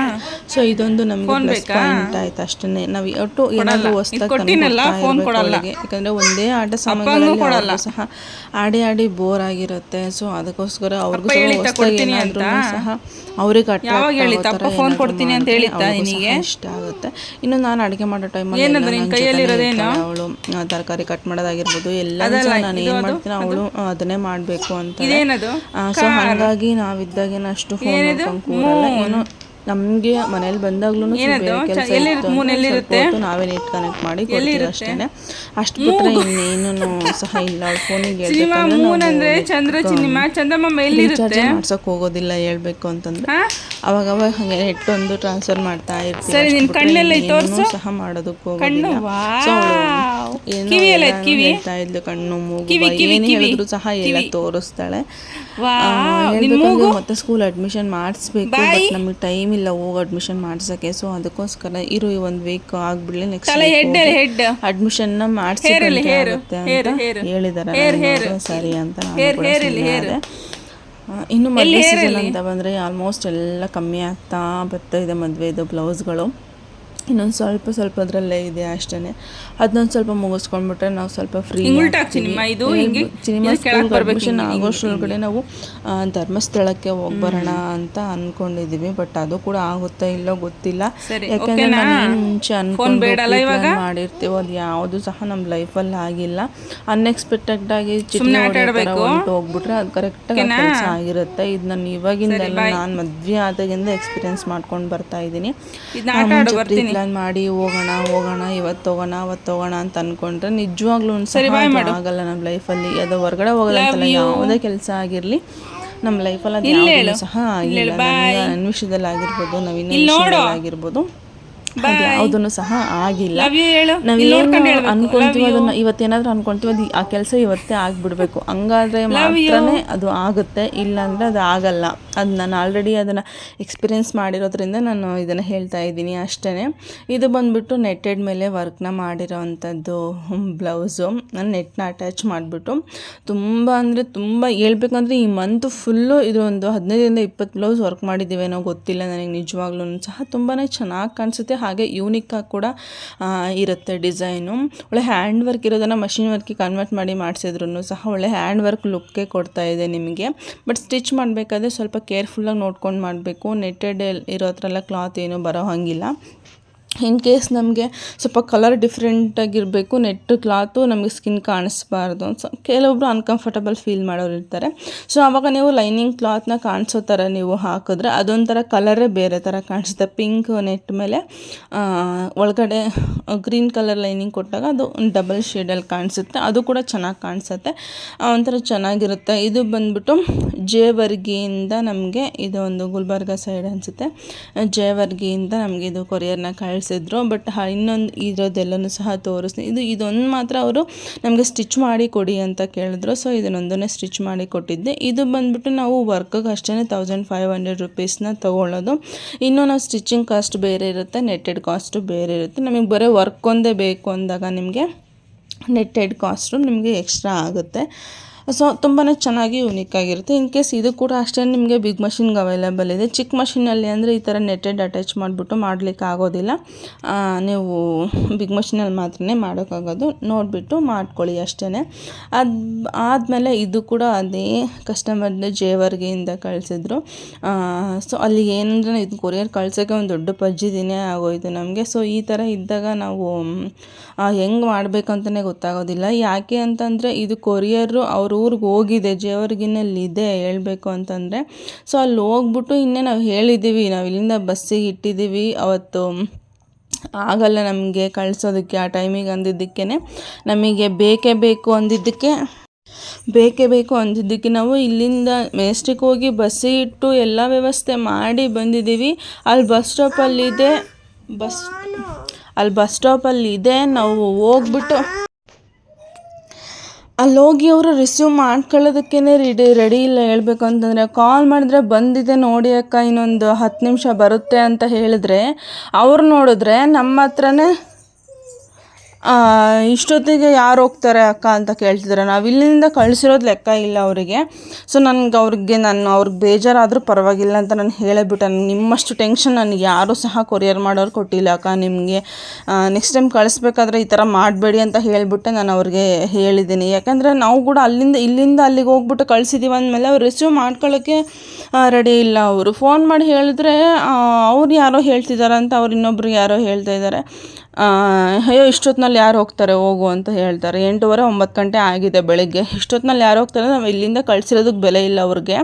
ಸೊ ಇದೊಂದು ನಮಗೆ ಪ್ಲಸ್ ಪಾಯಿಂಟ್ ಆಯ್ತು ಅಷ್ಟೇ ನಾವು ಒಟ್ಟು ಏನಾದ್ರು ಹೊಸ್ದಾಗಿ ಯಾಕಂದ್ರೆ ಒಂದೇ ಆಟ ಸಾಮಾನುಗಳಲ್ಲಿ ಸಹ ಆಡಿ ಆಡಿ ಬೋರ್ ಆಗಿರುತ್ತೆ. ಸೊ ಅದಕ್ಕೋಸ್ಕರ ಅವ್ರಿಗೂ ಸಹ ಹೊಸ್ದಾಗಿ ಏನಾದ್ರೂ ಸಹ ಅವ್ರಿಗೆ ಅಟ್ರಾಕ್ಟ್ ಫೋನ್ ಕೊಡ್ತೀನಿ ಅಂತ ಹೇಳಿದ್ದ ಇಷ್ಟ ಆಗುತ್ತೆ. ಇನ್ನು ನಾನು ಅಡುಗೆ ಮಾಡೋ ಟೈಮಲ್ಲಿ ಅವಳು. ತರಕಾರಿ ಕಟ್ ಮಾಡೋದಾಗಿರ್ಬೋದು. ಎಲ್ಲ ನಾನು ಏನ್ ಮಾಡ್ತೀನಿ ಅವಳು ಅದನ್ನೇ ಮಾಡಬೇಕು ಅಂತ ಸೊ ಹಾಗಾಗಿ ನಾವಿದ್ದಾಗೇನ ಅಷ್ಟು ಫೋನ್ ನೋಡ್ಕೊಂಡು ಕೂರಲ್ಲ. ಏನೋ ನಮ್ಗೆ ಮನೇಲಿ ಬಂದಾಗ್ಲೂ ಕೆಲಸ ನಾವೇ ನೆಟ್ ಕನೆಕ್ಟ್ ಮಾಡಿ ಕೊಡ್ತೀವಿ ಅಷ್ಟೇನೆ ಅಷ್ಟು. ಬಿಟ್ರೆ ಇನ್ನೇನು ಸಹ ಇಲ್ಲ. ಫೋನಿಗೆ ರೀಚಾರ್ಜ್ ಮಾಡ್ಸಕ್ ಹೋಗೋದಿಲ್ಲ ಹೇಳ್ಬೇಕು ಅಂತಂದ್ರೆ. ಅವಾಗ ಅವಾಗ ಹಂಗೆ ನೆಟ್ ಟ್ರಾನ್ಸ್ಫರ್ ಮಾಡ್ತಾ ಇರ್ತೀವಿ. ಸಹ ಮಾಡೋದಕ್ಕೆ ಹೋಗೋದಿಲ್ಲ. ಏನೋ ಹೇಳ್ತಾ ಇದ್ಲು ಕಣ್ಣು ಮೂಗು ಏನು ಹೇಳಿದ್ರು ಸಹ ಎಲ್ಲ ತೋರಿಸ್ತಾಳೆ. ಹೇಳ್ಬೇಕಂದ್ರೆ ಮತ್ತೆ ಸ್ಕೂಲ್ ಅಡ್ಮಿಷನ್ ಮಾಡಿಸ್ಬೇಕು ಬಟ್ ನಮಗೆ ಟೈಮ್ ಇಲ್ಲ ಹೋಗಿ ಅಡ್ಮಿಷನ್ ಮಾಡ್ಸಕ್ಕೆ. ಸೊ ಅದಕ್ಕೋಸ್ಕರ ಇರು ಈ ಒಂದು ವೀಕ್ ಆಗ್ಬಿಡ್ಲಿ ನೆಕ್ಸ್ಟ್ ಅಡ್ಮಿಷನ್ನ ಅಂತ ಹೇಳಿದಾರೆ. ಸರಿ ಅಂತ ಇನ್ನು ಮದುವೆ ಸೀಸನ್ ಅಂತ ಬಂದರೆ ಆಲ್ಮೋಸ್ಟ್ ಎಲ್ಲ ಕಮ್ಮಿ ಆಗ್ತಾ ಬರ್ತಾ ಇದೆ ಮದುವೆದು ಬ್ಲೌಸ್ಗಳು ಇನ್ನೊಂದು ಸ್ವಲ್ಪ ಸ್ವಲ್ಪ ಅದರಲ್ಲೇ ಇದೆ ಅಷ್ಟೇ ಅದನ್ನೊಂದು ಸ್ವಲ್ಪ ಮುಗಿಸ್ಕೊಂಡ್ಬಿಟ್ರೆ ನಾವು ಸ್ವಲ್ಪ ಫ್ರೀ ಸಿನಿಮಾ ಪರ್ಮಿಷನ್ ಆಗೋಷ್ಟೊಳಗಡೆ ನಾವು ಧರ್ಮಸ್ಥಳಕ್ಕೆ ಹೋಗಿ ಬರೋಣ ಅಂತ ಅನ್ಕೊಂಡಿದೀವಿ. ಬಟ್ ಅದು ಕೂಡ ಆಗುತ್ತಾ ಇಲ್ಲೋ ಗೊತ್ತಿಲ್ಲ. ಯಾಕಂದ್ರೆ ನಾನು ಮುಂಚೆ ಅನ್ಕೊಂಡು ಮಾಡಿರ್ತೀವೋ ಅದು ಯಾವುದು ಸಹ ನಮ್ಮ ಲೈಫಲ್ಲಿ ಆಗಿಲ್ಲ. ಅನ್ಎಕ್ಸ್ಪೆಕ್ಟೆಡ್ ಆಗಿ ಹೊಂಟು ಹೋಗ್ಬಿಟ್ರೆ ಅದು ಕರೆಕ್ಟಾಗಿ ಕೆಲಸ ಆಗಿರುತ್ತೆ. ಇದು ನಾನು ಇವಾಗಿಂದಲ್ಲ ನಾನು ಮದ್ವೆ ಆದಾಗಿಂದ ಎಕ್ಸ್ಪೀರಿಯನ್ಸ್ ಮಾಡ್ಕೊಂಡು ಬರ್ತಾ ಇದ್ದೀನಿ. ಪ್ಲಾನ್ ಮಾಡಿ ಹೋಗೋಣ ಹೋಗೋಣ ಇವತ್ತು ಹೋಗೋಣ ಅವತ್ತು ಹೋಗೋಣ ಅಂತ ಅನ್ಕೊಂಡ್ರೆ ನಿಜವಾಗ್ಲೂ ಆಗಲ್ಲ ನಮ್ಮ ಲೈಫಲ್ಲಿ. ಅದು ಹೊರಗಡೆ ಹೋಗಲ್ಲ ಯಾವುದೇ ಕೆಲಸ ಆಗಿರಲಿ ನಮ್ಮ ಲೈಫಲ್ಲಿ ಅದು ಯಾವ್ದೂ ಸಹ ಆಗಿಲ್ಲ ವಿಷಯದಲ್ಲಿ ಆಗಿರ್ಬೋದು ನವೀನ ವಿಷಯದಲ್ಲಿ ಆಗಿರ್ಬೋದು. ಯಾವುದನ್ನು ಸಹ ಆಗಿಲ್ಲ. ನಾವೇನು ಅನ್ಕೊಂತೀವಿ ಅದನ್ನ ಇವತ್ತೇನಾದ್ರೂ ಅನ್ಕೊಂತೀವಿ ಅದು ಆ ಕೆಲಸ ಇವತ್ತೇ ಆಗ್ಬಿಡ್ಬೇಕು. ಹಂಗಾದ್ರೆ ಮಾತ್ರನೇ ಅದು ಆಗುತ್ತೆ. ಇಲ್ಲಾಂದ್ರೆ ಅದು ಆಗಲ್ಲ. ಅದು ನಾನು ಆಲ್ರೆಡಿ ಅದನ್ನು ಎಕ್ಸ್ಪೀರಿಯೆನ್ಸ್ ಮಾಡಿರೋದ್ರಿಂದ ನಾನು ಇದನ್ನು ಹೇಳ್ತಾ ಇದ್ದೀನಿ ಅಷ್ಟೇ ಇದು ಬಂದುಬಿಟ್ಟು ನೆಟ್ಟೆಡ್ ಮೇಲೆ ವರ್ಕ್ನ ಮಾಡಿರೋವಂಥದ್ದು ಬ್ಲೌಸು ನಾನು ನೆಟ್ನ ಅಟ್ಯಾಚ್ ಮಾಡಿಬಿಟ್ಟು ತುಂಬ ಅಂದರೆ ತುಂಬ ಹೇಳ್ಬೇಕಂದ್ರೆ ಈ ಮಂತ್ ಫುಲ್ಲು ಇದು ಒಂದು ಹದಿನೈದರಿಂದ ಇಪ್ಪತ್ತು ಬ್ಲೌಸ್ ವರ್ಕ್ ಮಾಡಿದ್ದೀವೇನೋ ಗೊತ್ತಿಲ್ಲ ನನಗೆ, ನಿಜವಾಗ್ಲೂ ಸಹ ತುಂಬಾ ಚೆನ್ನಾಗಿ ಕಾಣಿಸುತ್ತೆ. ಹಾಗೆ ಯೂನಿಕ್ಕಾಗಿ ಕೂಡ ಇರುತ್ತೆ ಡಿಸೈನು ಒಳ್ಳೆ ಹ್ಯಾಂಡ್ ವರ್ಕ್ ಇರೋದನ್ನು ಮಷಿನ್ ವರ್ಕಿಗೆ ಕನ್ವರ್ಟ್ ಮಾಡಿ ಮಾಡಿಸಿದ್ರು ಸಹ ಒಳ್ಳೆ ಹ್ಯಾಂಡ್ ವರ್ಕ್ ಲುಕ್ಕೇ ಕೊಡ್ತಾ ಇದೆ ನಿಮಗೆ. ಬಟ್ ಸ್ಟಿಚ್ ಮಾಡಬೇಕಾದ್ರೆ ಸ್ವಲ್ಪ ಕೇರ್ಫುಲ್ಲಾಗಿ ನೋಡ್ಕೊಂಡು ಮಾಡಬೇಕು. ನೆಟ್ಟೆಡ್ ಇರೋ ಹತ್ರ ಎಲ್ಲ ಕ್ಲಾತ್ ಏನೂ ಬರೋ ಹಾಗಿಲ್ಲ ಇನ್ ಕೇಸ್ ನಮಗೆ ಸ್ವಲ್ಪ ಕಲರ್ ಡಿಫ್ರೆಂಟಾಗಿರಬೇಕು ನೆಟ್ ಕ್ಲಾತು ನಮಗೆ ಸ್ಕಿನ್ ಕಾಣಿಸ್ಬಾರ್ದು ಸೊ ಕೆಲವೊಬ್ರು ಅನ್ಕಂಫರ್ಟಬಲ್ ಫೀಲ್ ಮಾಡೋರು ಇರ್ತಾರೆ. ಸೊ ಆವಾಗ ನೀವು ಲೈನಿಂಗ್ ಕ್ಲಾತ್ನ ಕಾಣಿಸೋ ಥರ ನೀವು ಹಾಕಿದ್ರೆ ಅದೊಂಥರ ಕಲರೇ ಬೇರೆ ಥರ ಕಾಣಿಸುತ್ತೆ. ಪಿಂಕ್ ನೆಟ್ ಮೇಲೆ ಒಳಗಡೆ ಗ್ರೀನ್ ಕಲರ್ ಲೈನಿಂಗ್ ಕೊಟ್ಟಾಗ ಅದು ಡಬಲ್ ಶೇಡಲ್ಲಿ ಕಾಣಿಸುತ್ತೆ. ಅದು ಕೂಡ ಚೆನ್ನಾಗಿ ಕಾಣಿಸುತ್ತೆ. ಒಂಥರ ಚೆನ್ನಾಗಿರುತ್ತೆ. ಇದು ಬಂದ್ಬಿಟ್ಟು ಜೇವರ್ಗಿಯಿಂದ ನಮಗೆ ಇದು ಒಂದು ಗುಲ್ಬರ್ಗ ಸೈಡ್ ಅನಿಸುತ್ತೆ. ಜೇವರ್ಗಿಯಿಂದ ನಮಗೆ ಇದು ಕೊರಿಯರ್ನ ಕಳಿಸಿದ್ರು ಬಟ್ ಇನ್ನೊಂದು ಇರೋದೆಲ್ಲನೂ ಸಹ ತೋರಿಸ್ತೀನಿ ಇದು, ಇದೊಂದು ಮಾತ್ರ ಅವರು ನಮಗೆ ಸ್ಟಿಚ್ ಮಾಡಿ ಕೊಡಿ ಅಂತ ಕೇಳಿದ್ರು. ಸೊ ಇದನ್ನೊಂದನ್ನೇ ಸ್ಟಿಚ್ ಮಾಡಿ ಕೊಟ್ಟಿದ್ದೆ. ಇದು ಬಂದ್ಬಿಟ್ಟು ನಾವು ವರ್ಕಿಗೆ ಅಷ್ಟೇ ತೌಸಂಡ್ ಫೈವ್ ಹಂಡ್ರೆಡ್ ರುಪೀಸ್ನ ತೊಗೊಳ್ಳೋದು. ಇನ್ನೂ ನಾವು ಸ್ಟಿಚಿಂಗ್ ಕಾಸ್ಟ್ ಬೇರೆ ಇರುತ್ತೆ ನೆಟ್ಟೆಡ್ ಕಾಸ್ಟು ಬೇರೆ ಇರುತ್ತೆ. ನಮಗೆ ಬರೀ ವರ್ಕ್ ಒಂದೇ ಬೇಕು ಅಂದಾಗ ನಿಮಗೆ ನೆಟ್ಟೆಡ್ ಕಾಸ್ಟು ನಿಮಗೆ ಎಕ್ಸ್ಟ್ರಾ ಆಗುತ್ತೆ. ಸೊ ತುಂಬಾ ಚೆನ್ನಾಗಿ ಯುನೀಕ್ ಆಗಿರುತ್ತೆ. ಇನ್ ಕೇಸ್ ಇದು ಕೂಡ ಅಷ್ಟೇ ನಿಮಗೆ ಬಿಗ್ ಮಷಿನ್ಗೆ ಅವೈಲೇಬಲ್ ಇದೆ. ಚಿಕ್ಕ ಮಷಿನಲ್ಲಿ ಅಂದರೆ ಈ ಥರ ನೆಟೆಡ್ ಅಟ್ಯಾಚ್ ಮಾಡಿಬಿಟ್ಟು ಮಾಡಲಿಕ್ಕೆ ಆಗೋದಿಲ್ಲ. ನೀವು ಬಿಗ್ ಮಷಿನಲ್ಲಿ ಮಾತ್ರ ಮಾಡೋಕ್ಕಾಗೋದು. ನೋಡಿಬಿಟ್ಟು ಮಾಡ್ಕೊಳ್ಳಿ ಅಷ್ಟೇ ಅದು, ಆದಮೇಲೆ ಇದು ಕೂಡ ಅದೇ ಕಸ್ಟಮರ್ನ ಜೇವರ್ಗೆಯಿಂದ ಕಳಿಸಿದ್ರು. ಸೊ ಅಲ್ಲಿ ಏನಂದ್ರೆ ಇದು ಕೊರಿಯರ್ ಕಳ್ಸೋಕ್ಕೆ ಒಂದು ದೊಡ್ಡ ಪಜ್ಜಿದಿನೇ ಆಗೋಯಿತು ನಮಗೆ. ಸೊ ಈ ಥರ ಇದ್ದಾಗ ನಾವು ಹೆಂಗೆ ಮಾಡಬೇಕಂತಲೇ ಗೊತ್ತಾಗೋದಿಲ್ಲ. ಯಾಕೆ ಅಂತಂದರೆ ಇದು ಕೊರಿಯರು ಅವ್ರ ಊರಿಗೆ ಹೋಗಿದೆ ಜೇವರ್ಗಿನಲ್ಲಿ ಇದೆ ಹೇಳಬೇಕು ಅಂತಂದರೆ. ಸೊ ಅಲ್ಲಿ ಹೋಗ್ಬಿಟ್ಟು ಇನ್ನೇ ನಾವು ಹೇಳಿದ್ದೀವಿ, ನಾವು ಇಲ್ಲಿಂದ ಬಸ್ಸಿಗೆ ಇಟ್ಟಿದ್ದೀವಿ. ಅವತ್ತು ಆಗಲ್ಲ ನಮಗೆ ಕಳಿಸೋದಕ್ಕೆ, ಆ ಟೈಮಿಗೆ ಅಂದಿದ್ದಕ್ಕೆ ನಮಗೆ ಬೇಕೇ ಬೇಕು ಅಂದಿದ್ದಕ್ಕೆ, ಬೇಕೇ ಬೇಕು ಅಂದಿದ್ದಕ್ಕೆ ನಾವು ಇಲ್ಲಿಂದ ಮೆಜೆಸ್ಟಿಕ್ ಹೋಗಿ ಬಸ್ಸಿ ಇಟ್ಟು ಎಲ್ಲ ವ್ಯವಸ್ಥೆ ಮಾಡಿ ಬಂದಿದ್ದೀವಿ. ಅಲ್ಲಿ ಬಸ್ ಸ್ಟಾಪಲ್ಲಿದೆ ಬಸ್, ಅಲ್ಲಿ ಬಸ್ ಸ್ಟಾಪಲ್ಲಿದೆ ನಾವು ಹೋಗ್ಬಿಟ್ಟು ಅಲ್ಲಿ ಹೋಗಿ ಅವರು ರಿಸೀವ್ ಮಾಡ್ಕೊಳ್ಳೋದಕ್ಕೇ ರೆಡಿ ರೆಡಿ ಇಲ್ಲ ಹೇಳಬೇಕು ಅಂತಂದರೆ ಕಾಲ್ ಮಾಡಿದ್ರೆ ಬಂದಿದೆ ನೋಡಿ ಅಕ್ಕ ಇನ್ನೊಂದು ಹತ್ತು ನಿಮಿಷ ಬರುತ್ತೆ ಅಂತ ಹೇಳಿದ್ರೆ ಅವ್ರು ನೋಡಿದ್ರೆ ನಮ್ಮ ಹತ್ರನೇ ಇಷ್ಟೊತ್ತಿಗೆ ಯಾರು ಹೋಗ್ತಾರೆ ಅಕ್ಕ ಅಂತ ಕೇಳ್ತಿದ್ದಾರೆ ನಾವು ಇಲ್ಲಿಂದ ಕಳಿಸಿರೋದು ಲೆಕ್ಕ ಇಲ್ಲ ಅವರಿಗೆ. ಸೊ ನನಗೆ ಅವ್ರಿಗೆ ನಾನು ಅವ್ರಿಗೆ ಬೇಜಾರಾದರೂ ಪರವಾಗಿಲ್ಲ ಅಂತ ನಾನು ಹೇಳೇಬಿಟ್ಟೆ. ನಿಮ್ಮಷ್ಟು ಟೆನ್ಷನ್ ನನಗೆ ಯಾರೂ ಸಹ ಕೊರಿಯರ್ ಮಾಡೋರು ಕೊಟ್ಟಿಲ್ಲ ಅಕ್ಕ ನಿಮಗೆ. ನೆಕ್ಸ್ಟ್ ಟೈಮ್ ಕಳಿಸ್ಬೇಕಾದ್ರೆ ಈ ಥರ ಮಾಡಬೇಡಿ ಅಂತ ಹೇಳಿಬಿಟ್ಟೆ ನಾನು ಅವ್ರಿಗೆ ಹೇಳಿದ್ದೀನಿ. ಯಾಕಂದರೆ ನಾವು ಕೂಡ ಅಲ್ಲಿಂದ, ಇಲ್ಲಿಂದ ಅಲ್ಲಿಗೆ ಹೋಗ್ಬಿಟ್ಟು ಕಳಿಸಿದ್ದೀವಿ ಅಂದಮೇಲೆ ಅವ್ರು ರಿಸೀವ್ ಮಾಡ್ಕೊಳ್ಳೋಕ್ಕೆ ರೆಡಿ ಇಲ್ಲ ಅವರು. ಫೋನ್ ಮಾಡಿ ಹೇಳಿದ್ರೆ ಅವ್ರು ಯಾರೋ ಹೇಳ್ತಿದ್ದಾರೆ ಅಂತ ಅವ್ರು ಇನ್ನೊಬ್ರು ಯಾರೋ ಹೇಳ್ತಾ ಇದ್ದಾರೆ ಅಯ್ಯೋ ಇಷ್ಟೊತ್ತಿನಲ್ಲಿ ಯಾರು ಹೋಗ್ತಾರೆ, ಹೋಗು ಅಂತ ಹೇಳ್ತಾರೆ. ಎಂಟೂವರೆ, ಒಂಬತ್ತು ಗಂಟೆ ಆಗಿದೆ ಬೆಳಗ್ಗೆ. ಇಷ್ಟೊತ್ತಿನಲ್ಲಿ ಯಾರು ಹೋಗ್ತಾರೆ, ನಾವು ಇಲ್ಲಿಂದ ಕಳಿಸಿರೋದಕ್ಕೆ ಬೆಲೆ ಇಲ್ಲ ಅವ್ರಿಗೆ.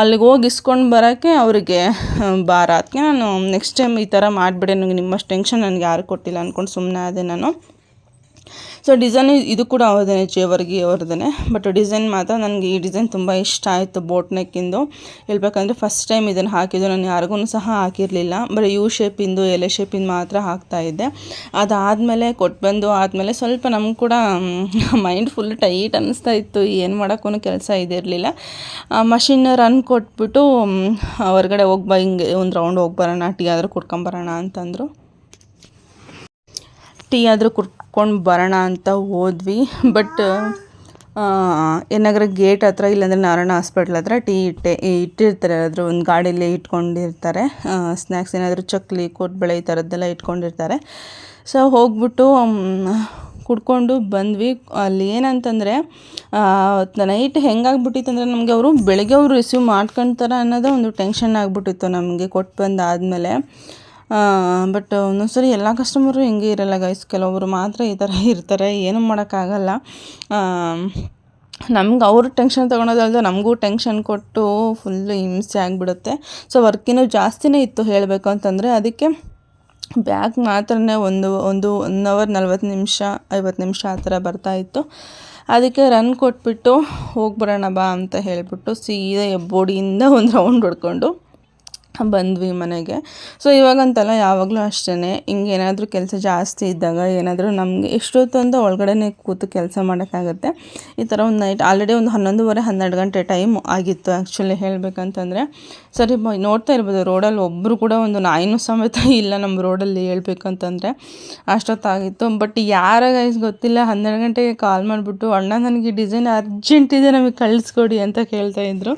ಅಲ್ಲಿಗೆ ಹೋಗಿ ಇಸ್ಕೊಂಡು ಬರೋಕ್ಕೆ ಅವರಿಗೆ ಭಾರ. ಅದಕ್ಕೆ ನಾನು ನೆಕ್ಸ್ಟ್ ಟೈಮ್ ಈ ಥರ ಮಾಡಿಬಿಡಿ, ನನಗೆ ನಿಮ್ಮಷ್ಟು ಟೆನ್ಷನ್ ನನಗೆ ಯಾರು ಕೊಟ್ಟಿಲ್ಲ ಅಂದ್ಕೊಂಡು ಸುಮ್ಮನೆ ಆದೆ ನಾನು. ಸೊ ಡಿಸೈನ್ ಇದು ಕೂಡ ಅವ್ರದೇ ಜೇವರ್ಗಿ ಅವ್ರದೇ ಬಟ್ ಡಿಸೈನ್ ಮಾತ್ರ ನನಗೆ ಈ ಡಿಸೈನ್ ತುಂಬ ಇಷ್ಟ ಆಯಿತು ಬೋಟ್ ನೆಕ್ಕಿಂದು ಹೇಳ್ಬೇಕಂದ್ರೆ ಫಸ್ಟ್ ಟೈಮ್ ಇದನ್ನು ಹಾಕಿದ್ದು ನಾನು ಯಾರಿಗೂ ಸಹ ಹಾಕಿರಲಿಲ್ಲ. ಬರೀ ಯು ಶೇಪಿಂದು ಎಲೆ ಶೇಪಿಂದು ಮಾತ್ರ ಹಾಕ್ತಾ ಇದ್ದೆ. ಅದಾದಮೇಲೆ ಕೊಟ್ಟು ಬಂದು ಆದಮೇಲೆ ಸ್ವಲ್ಪ ನಮ್ಗೆ ಕೂಡ ಮೈಂಡ್ ಫುಲ್ ಟೈಟ್ ಅನ್ನಿಸ್ತಾ ಇತ್ತು. ಏನು ಮಾಡೋಕ್ಕೂ ಕೆಲಸ ಇದಿರಲಿಲ್ಲ. ಮಷಿನ್ ರನ್ ಕೊಟ್ಬಿಟ್ಟು ಹೊರಗಡೆ ಹೋಗಿ ಬಾ, ಹಿಂಗೆ ಒಂದು ರೌಂಡ್ ಹೋಗಿ ಬರೋಣ, ಟೀ ಆದರೂ ಕುಡ್ಕೊಂಬರೋಣ ಅಂತಂದರು. ಟೀ ಆದರೂ ಕುಡ್ಕೊಂಡು ಬರೋಣ ಅಂತ ಹೋದ್ವಿ. ಬಟ್ ಏನಾದ್ರೂ ಗೇಟ್ ಹತ್ರ ಇಲ್ಲಾಂದರೆ ನಾರಾಯಣ ಹಾಸ್ಪಿಟ್ಲ್ ಹತ್ರ ಟೀ ಇಟ್ಟೆ ಇಟ್ಟಿರ್ತಾರೆ. ಆದರೂ ಒಂದು ಗಾಡೀಲಿ ಇಟ್ಕೊಂಡಿರ್ತಾರೆ. ಸ್ನ್ಯಾಕ್ಸ್ ಏನಾದರೂ ಚಕ್ಲಿ ಕೋಟ್ಬಳೆ ಈ ಥರದ್ದೆಲ್ಲ ಇಟ್ಕೊಂಡಿರ್ತಾರೆ. ಸೊ ಹೋಗ್ಬಿಟ್ಟು ಕುಡ್ಕೊಂಡು ಬಂದ್ವಿ. ಅಲ್ಲಿ ಏನಂತಂದರೆ ನೈಟ್ ಹೆಂಗಾಗ್ಬಿಟ್ಟಿತ್ತು ಅಂದರೆ ನಮಗೆ ಅವರು ಬೆಳಗ್ಗೆ ಅವರು ರಿಸೀವ್ ಮಾಡ್ಕೊಳ್ತಾರೆ ಅನ್ನೋದು ಒಂದು ಟೆನ್ಷನ್ ಆಗಿಬಿಟ್ಟಿತ್ತು ನಮಗೆ. ಕೊಟ್ಟು ಬಂದಾದಮೇಲೆ. ಬಟ್ ಒಂದೊಂದ್ಸರಿ ಎಲ್ಲ ಕಸ್ಟಮರು ಹಿಂಗೆ ಇರಲ್ಲ ಗೈಸ್ ಕೆಲವೊಬ್ಬರು ಮಾತ್ರ ಈ ಥರ ಇರ್ತಾರೆ, ಏನೂ ಮಾಡೋಕ್ಕಾಗಲ್ಲ. ನಮ್ಗೆ ಅವರು ಟೆನ್ಷನ್ ತೊಗೊಳೋದಲ್ದೆ ನಮಗೂ ಟೆನ್ಷನ್ ಕೊಟ್ಟು ಫುಲ್ಲು ಹಿಂಸೆ ಆಗಿಬಿಡುತ್ತೆ. ಸೊ ವರ್ಕಿನೂ ಜಾಸ್ತಿನೇ ಇತ್ತು ಹೇಳಬೇಕು ಅಂತಂದರೆ ಅದಕ್ಕೆ ಬ್ಯಾಗ್ ಮಾತ್ರ ಒಂದು ಒಂದು ಒನ್ ಅವರ್ ನಲ್ವತ್ತು ನಿಮಿಷ ಐವತ್ತು ನಿಮಿಷ ಆ ಥರ ಬರ್ತಾಯಿತ್ತು ಅದಕ್ಕೆ ರನ್ ಕೊಟ್ಬಿಟ್ಟು ಹೋಗ್ಬರೋಣ ಬಾ ಅಂತ ಹೇಳಿಬಿಟ್ಟು ಸೀದಾ ಹೆಬ್ಬೋಡಿಯಿಂದ ಒಂದು ರೌಂಡ್ ಹೊಡ್ಕೊಂಡು ಬಂದ್ವಿ ಮನೆಗೆ. ಸೊ ಇವಾಗಂತಲ್ಲ ಯಾವಾಗಲೂ ಅಷ್ಟೇ ಹಿಂಗೆ ಏನಾದರೂ ಕೆಲಸ ಜಾಸ್ತಿ ಇದ್ದಾಗ ಏನಾದರೂ ನಮಗೆ ಎಷ್ಟೊತ್ತು ಅಂತ ಒಳಗಡೆನೇ ಕೂತು ಕೆಲಸ ಮಾಡೋಕ್ಕಾಗತ್ತೆ. ಈ ಥರ ಒಂದು ನೈಟ್ ಆಲ್ರೆಡಿ ಒಂದು ಹನ್ನೊಂದುವರೆ, ಹನ್ನೆರಡು ಗಂಟೆ ಟೈಮ್ ಆಗಿತ್ತು ಆ್ಯಕ್ಚುಲಿ ಹೇಳಬೇಕಂತಂದರೆ. ಸರಿ ನೋಡ್ತಾ ಇರ್ಬೋದು, ರೋಡಲ್ಲಿ ಒಬ್ಬರು ಕೂಡ ಒಂದು ನಾಯಿನೂ ಸಮೇತ ಇಲ್ಲ ನಮ್ಮ ರೋಡಲ್ಲಿ ಹೇಳ್ಬೇಕಂತಂದರೆ. ಅಷ್ಟೊತ್ತಾಗಿತ್ತು. ಬಟ್ ಯಾರ ಗೈಸ್ ಗೊತ್ತಿಲ್ಲ, ಹನ್ನೆರಡು ಗಂಟೆಗೆ ಕಾಲ್ ಮಾಡಿಬಿಟ್ಟು, ಅಣ್ಣ, ನನಗೆ ಡಿಸೈನ್ ಅರ್ಜೆಂಟ್ ಇದೆ, ನಮಗೆ ಕಳಿಸ್ಕೊಡಿ ಅಂತ ಕೇಳ್ತಾಯಿದ್ರು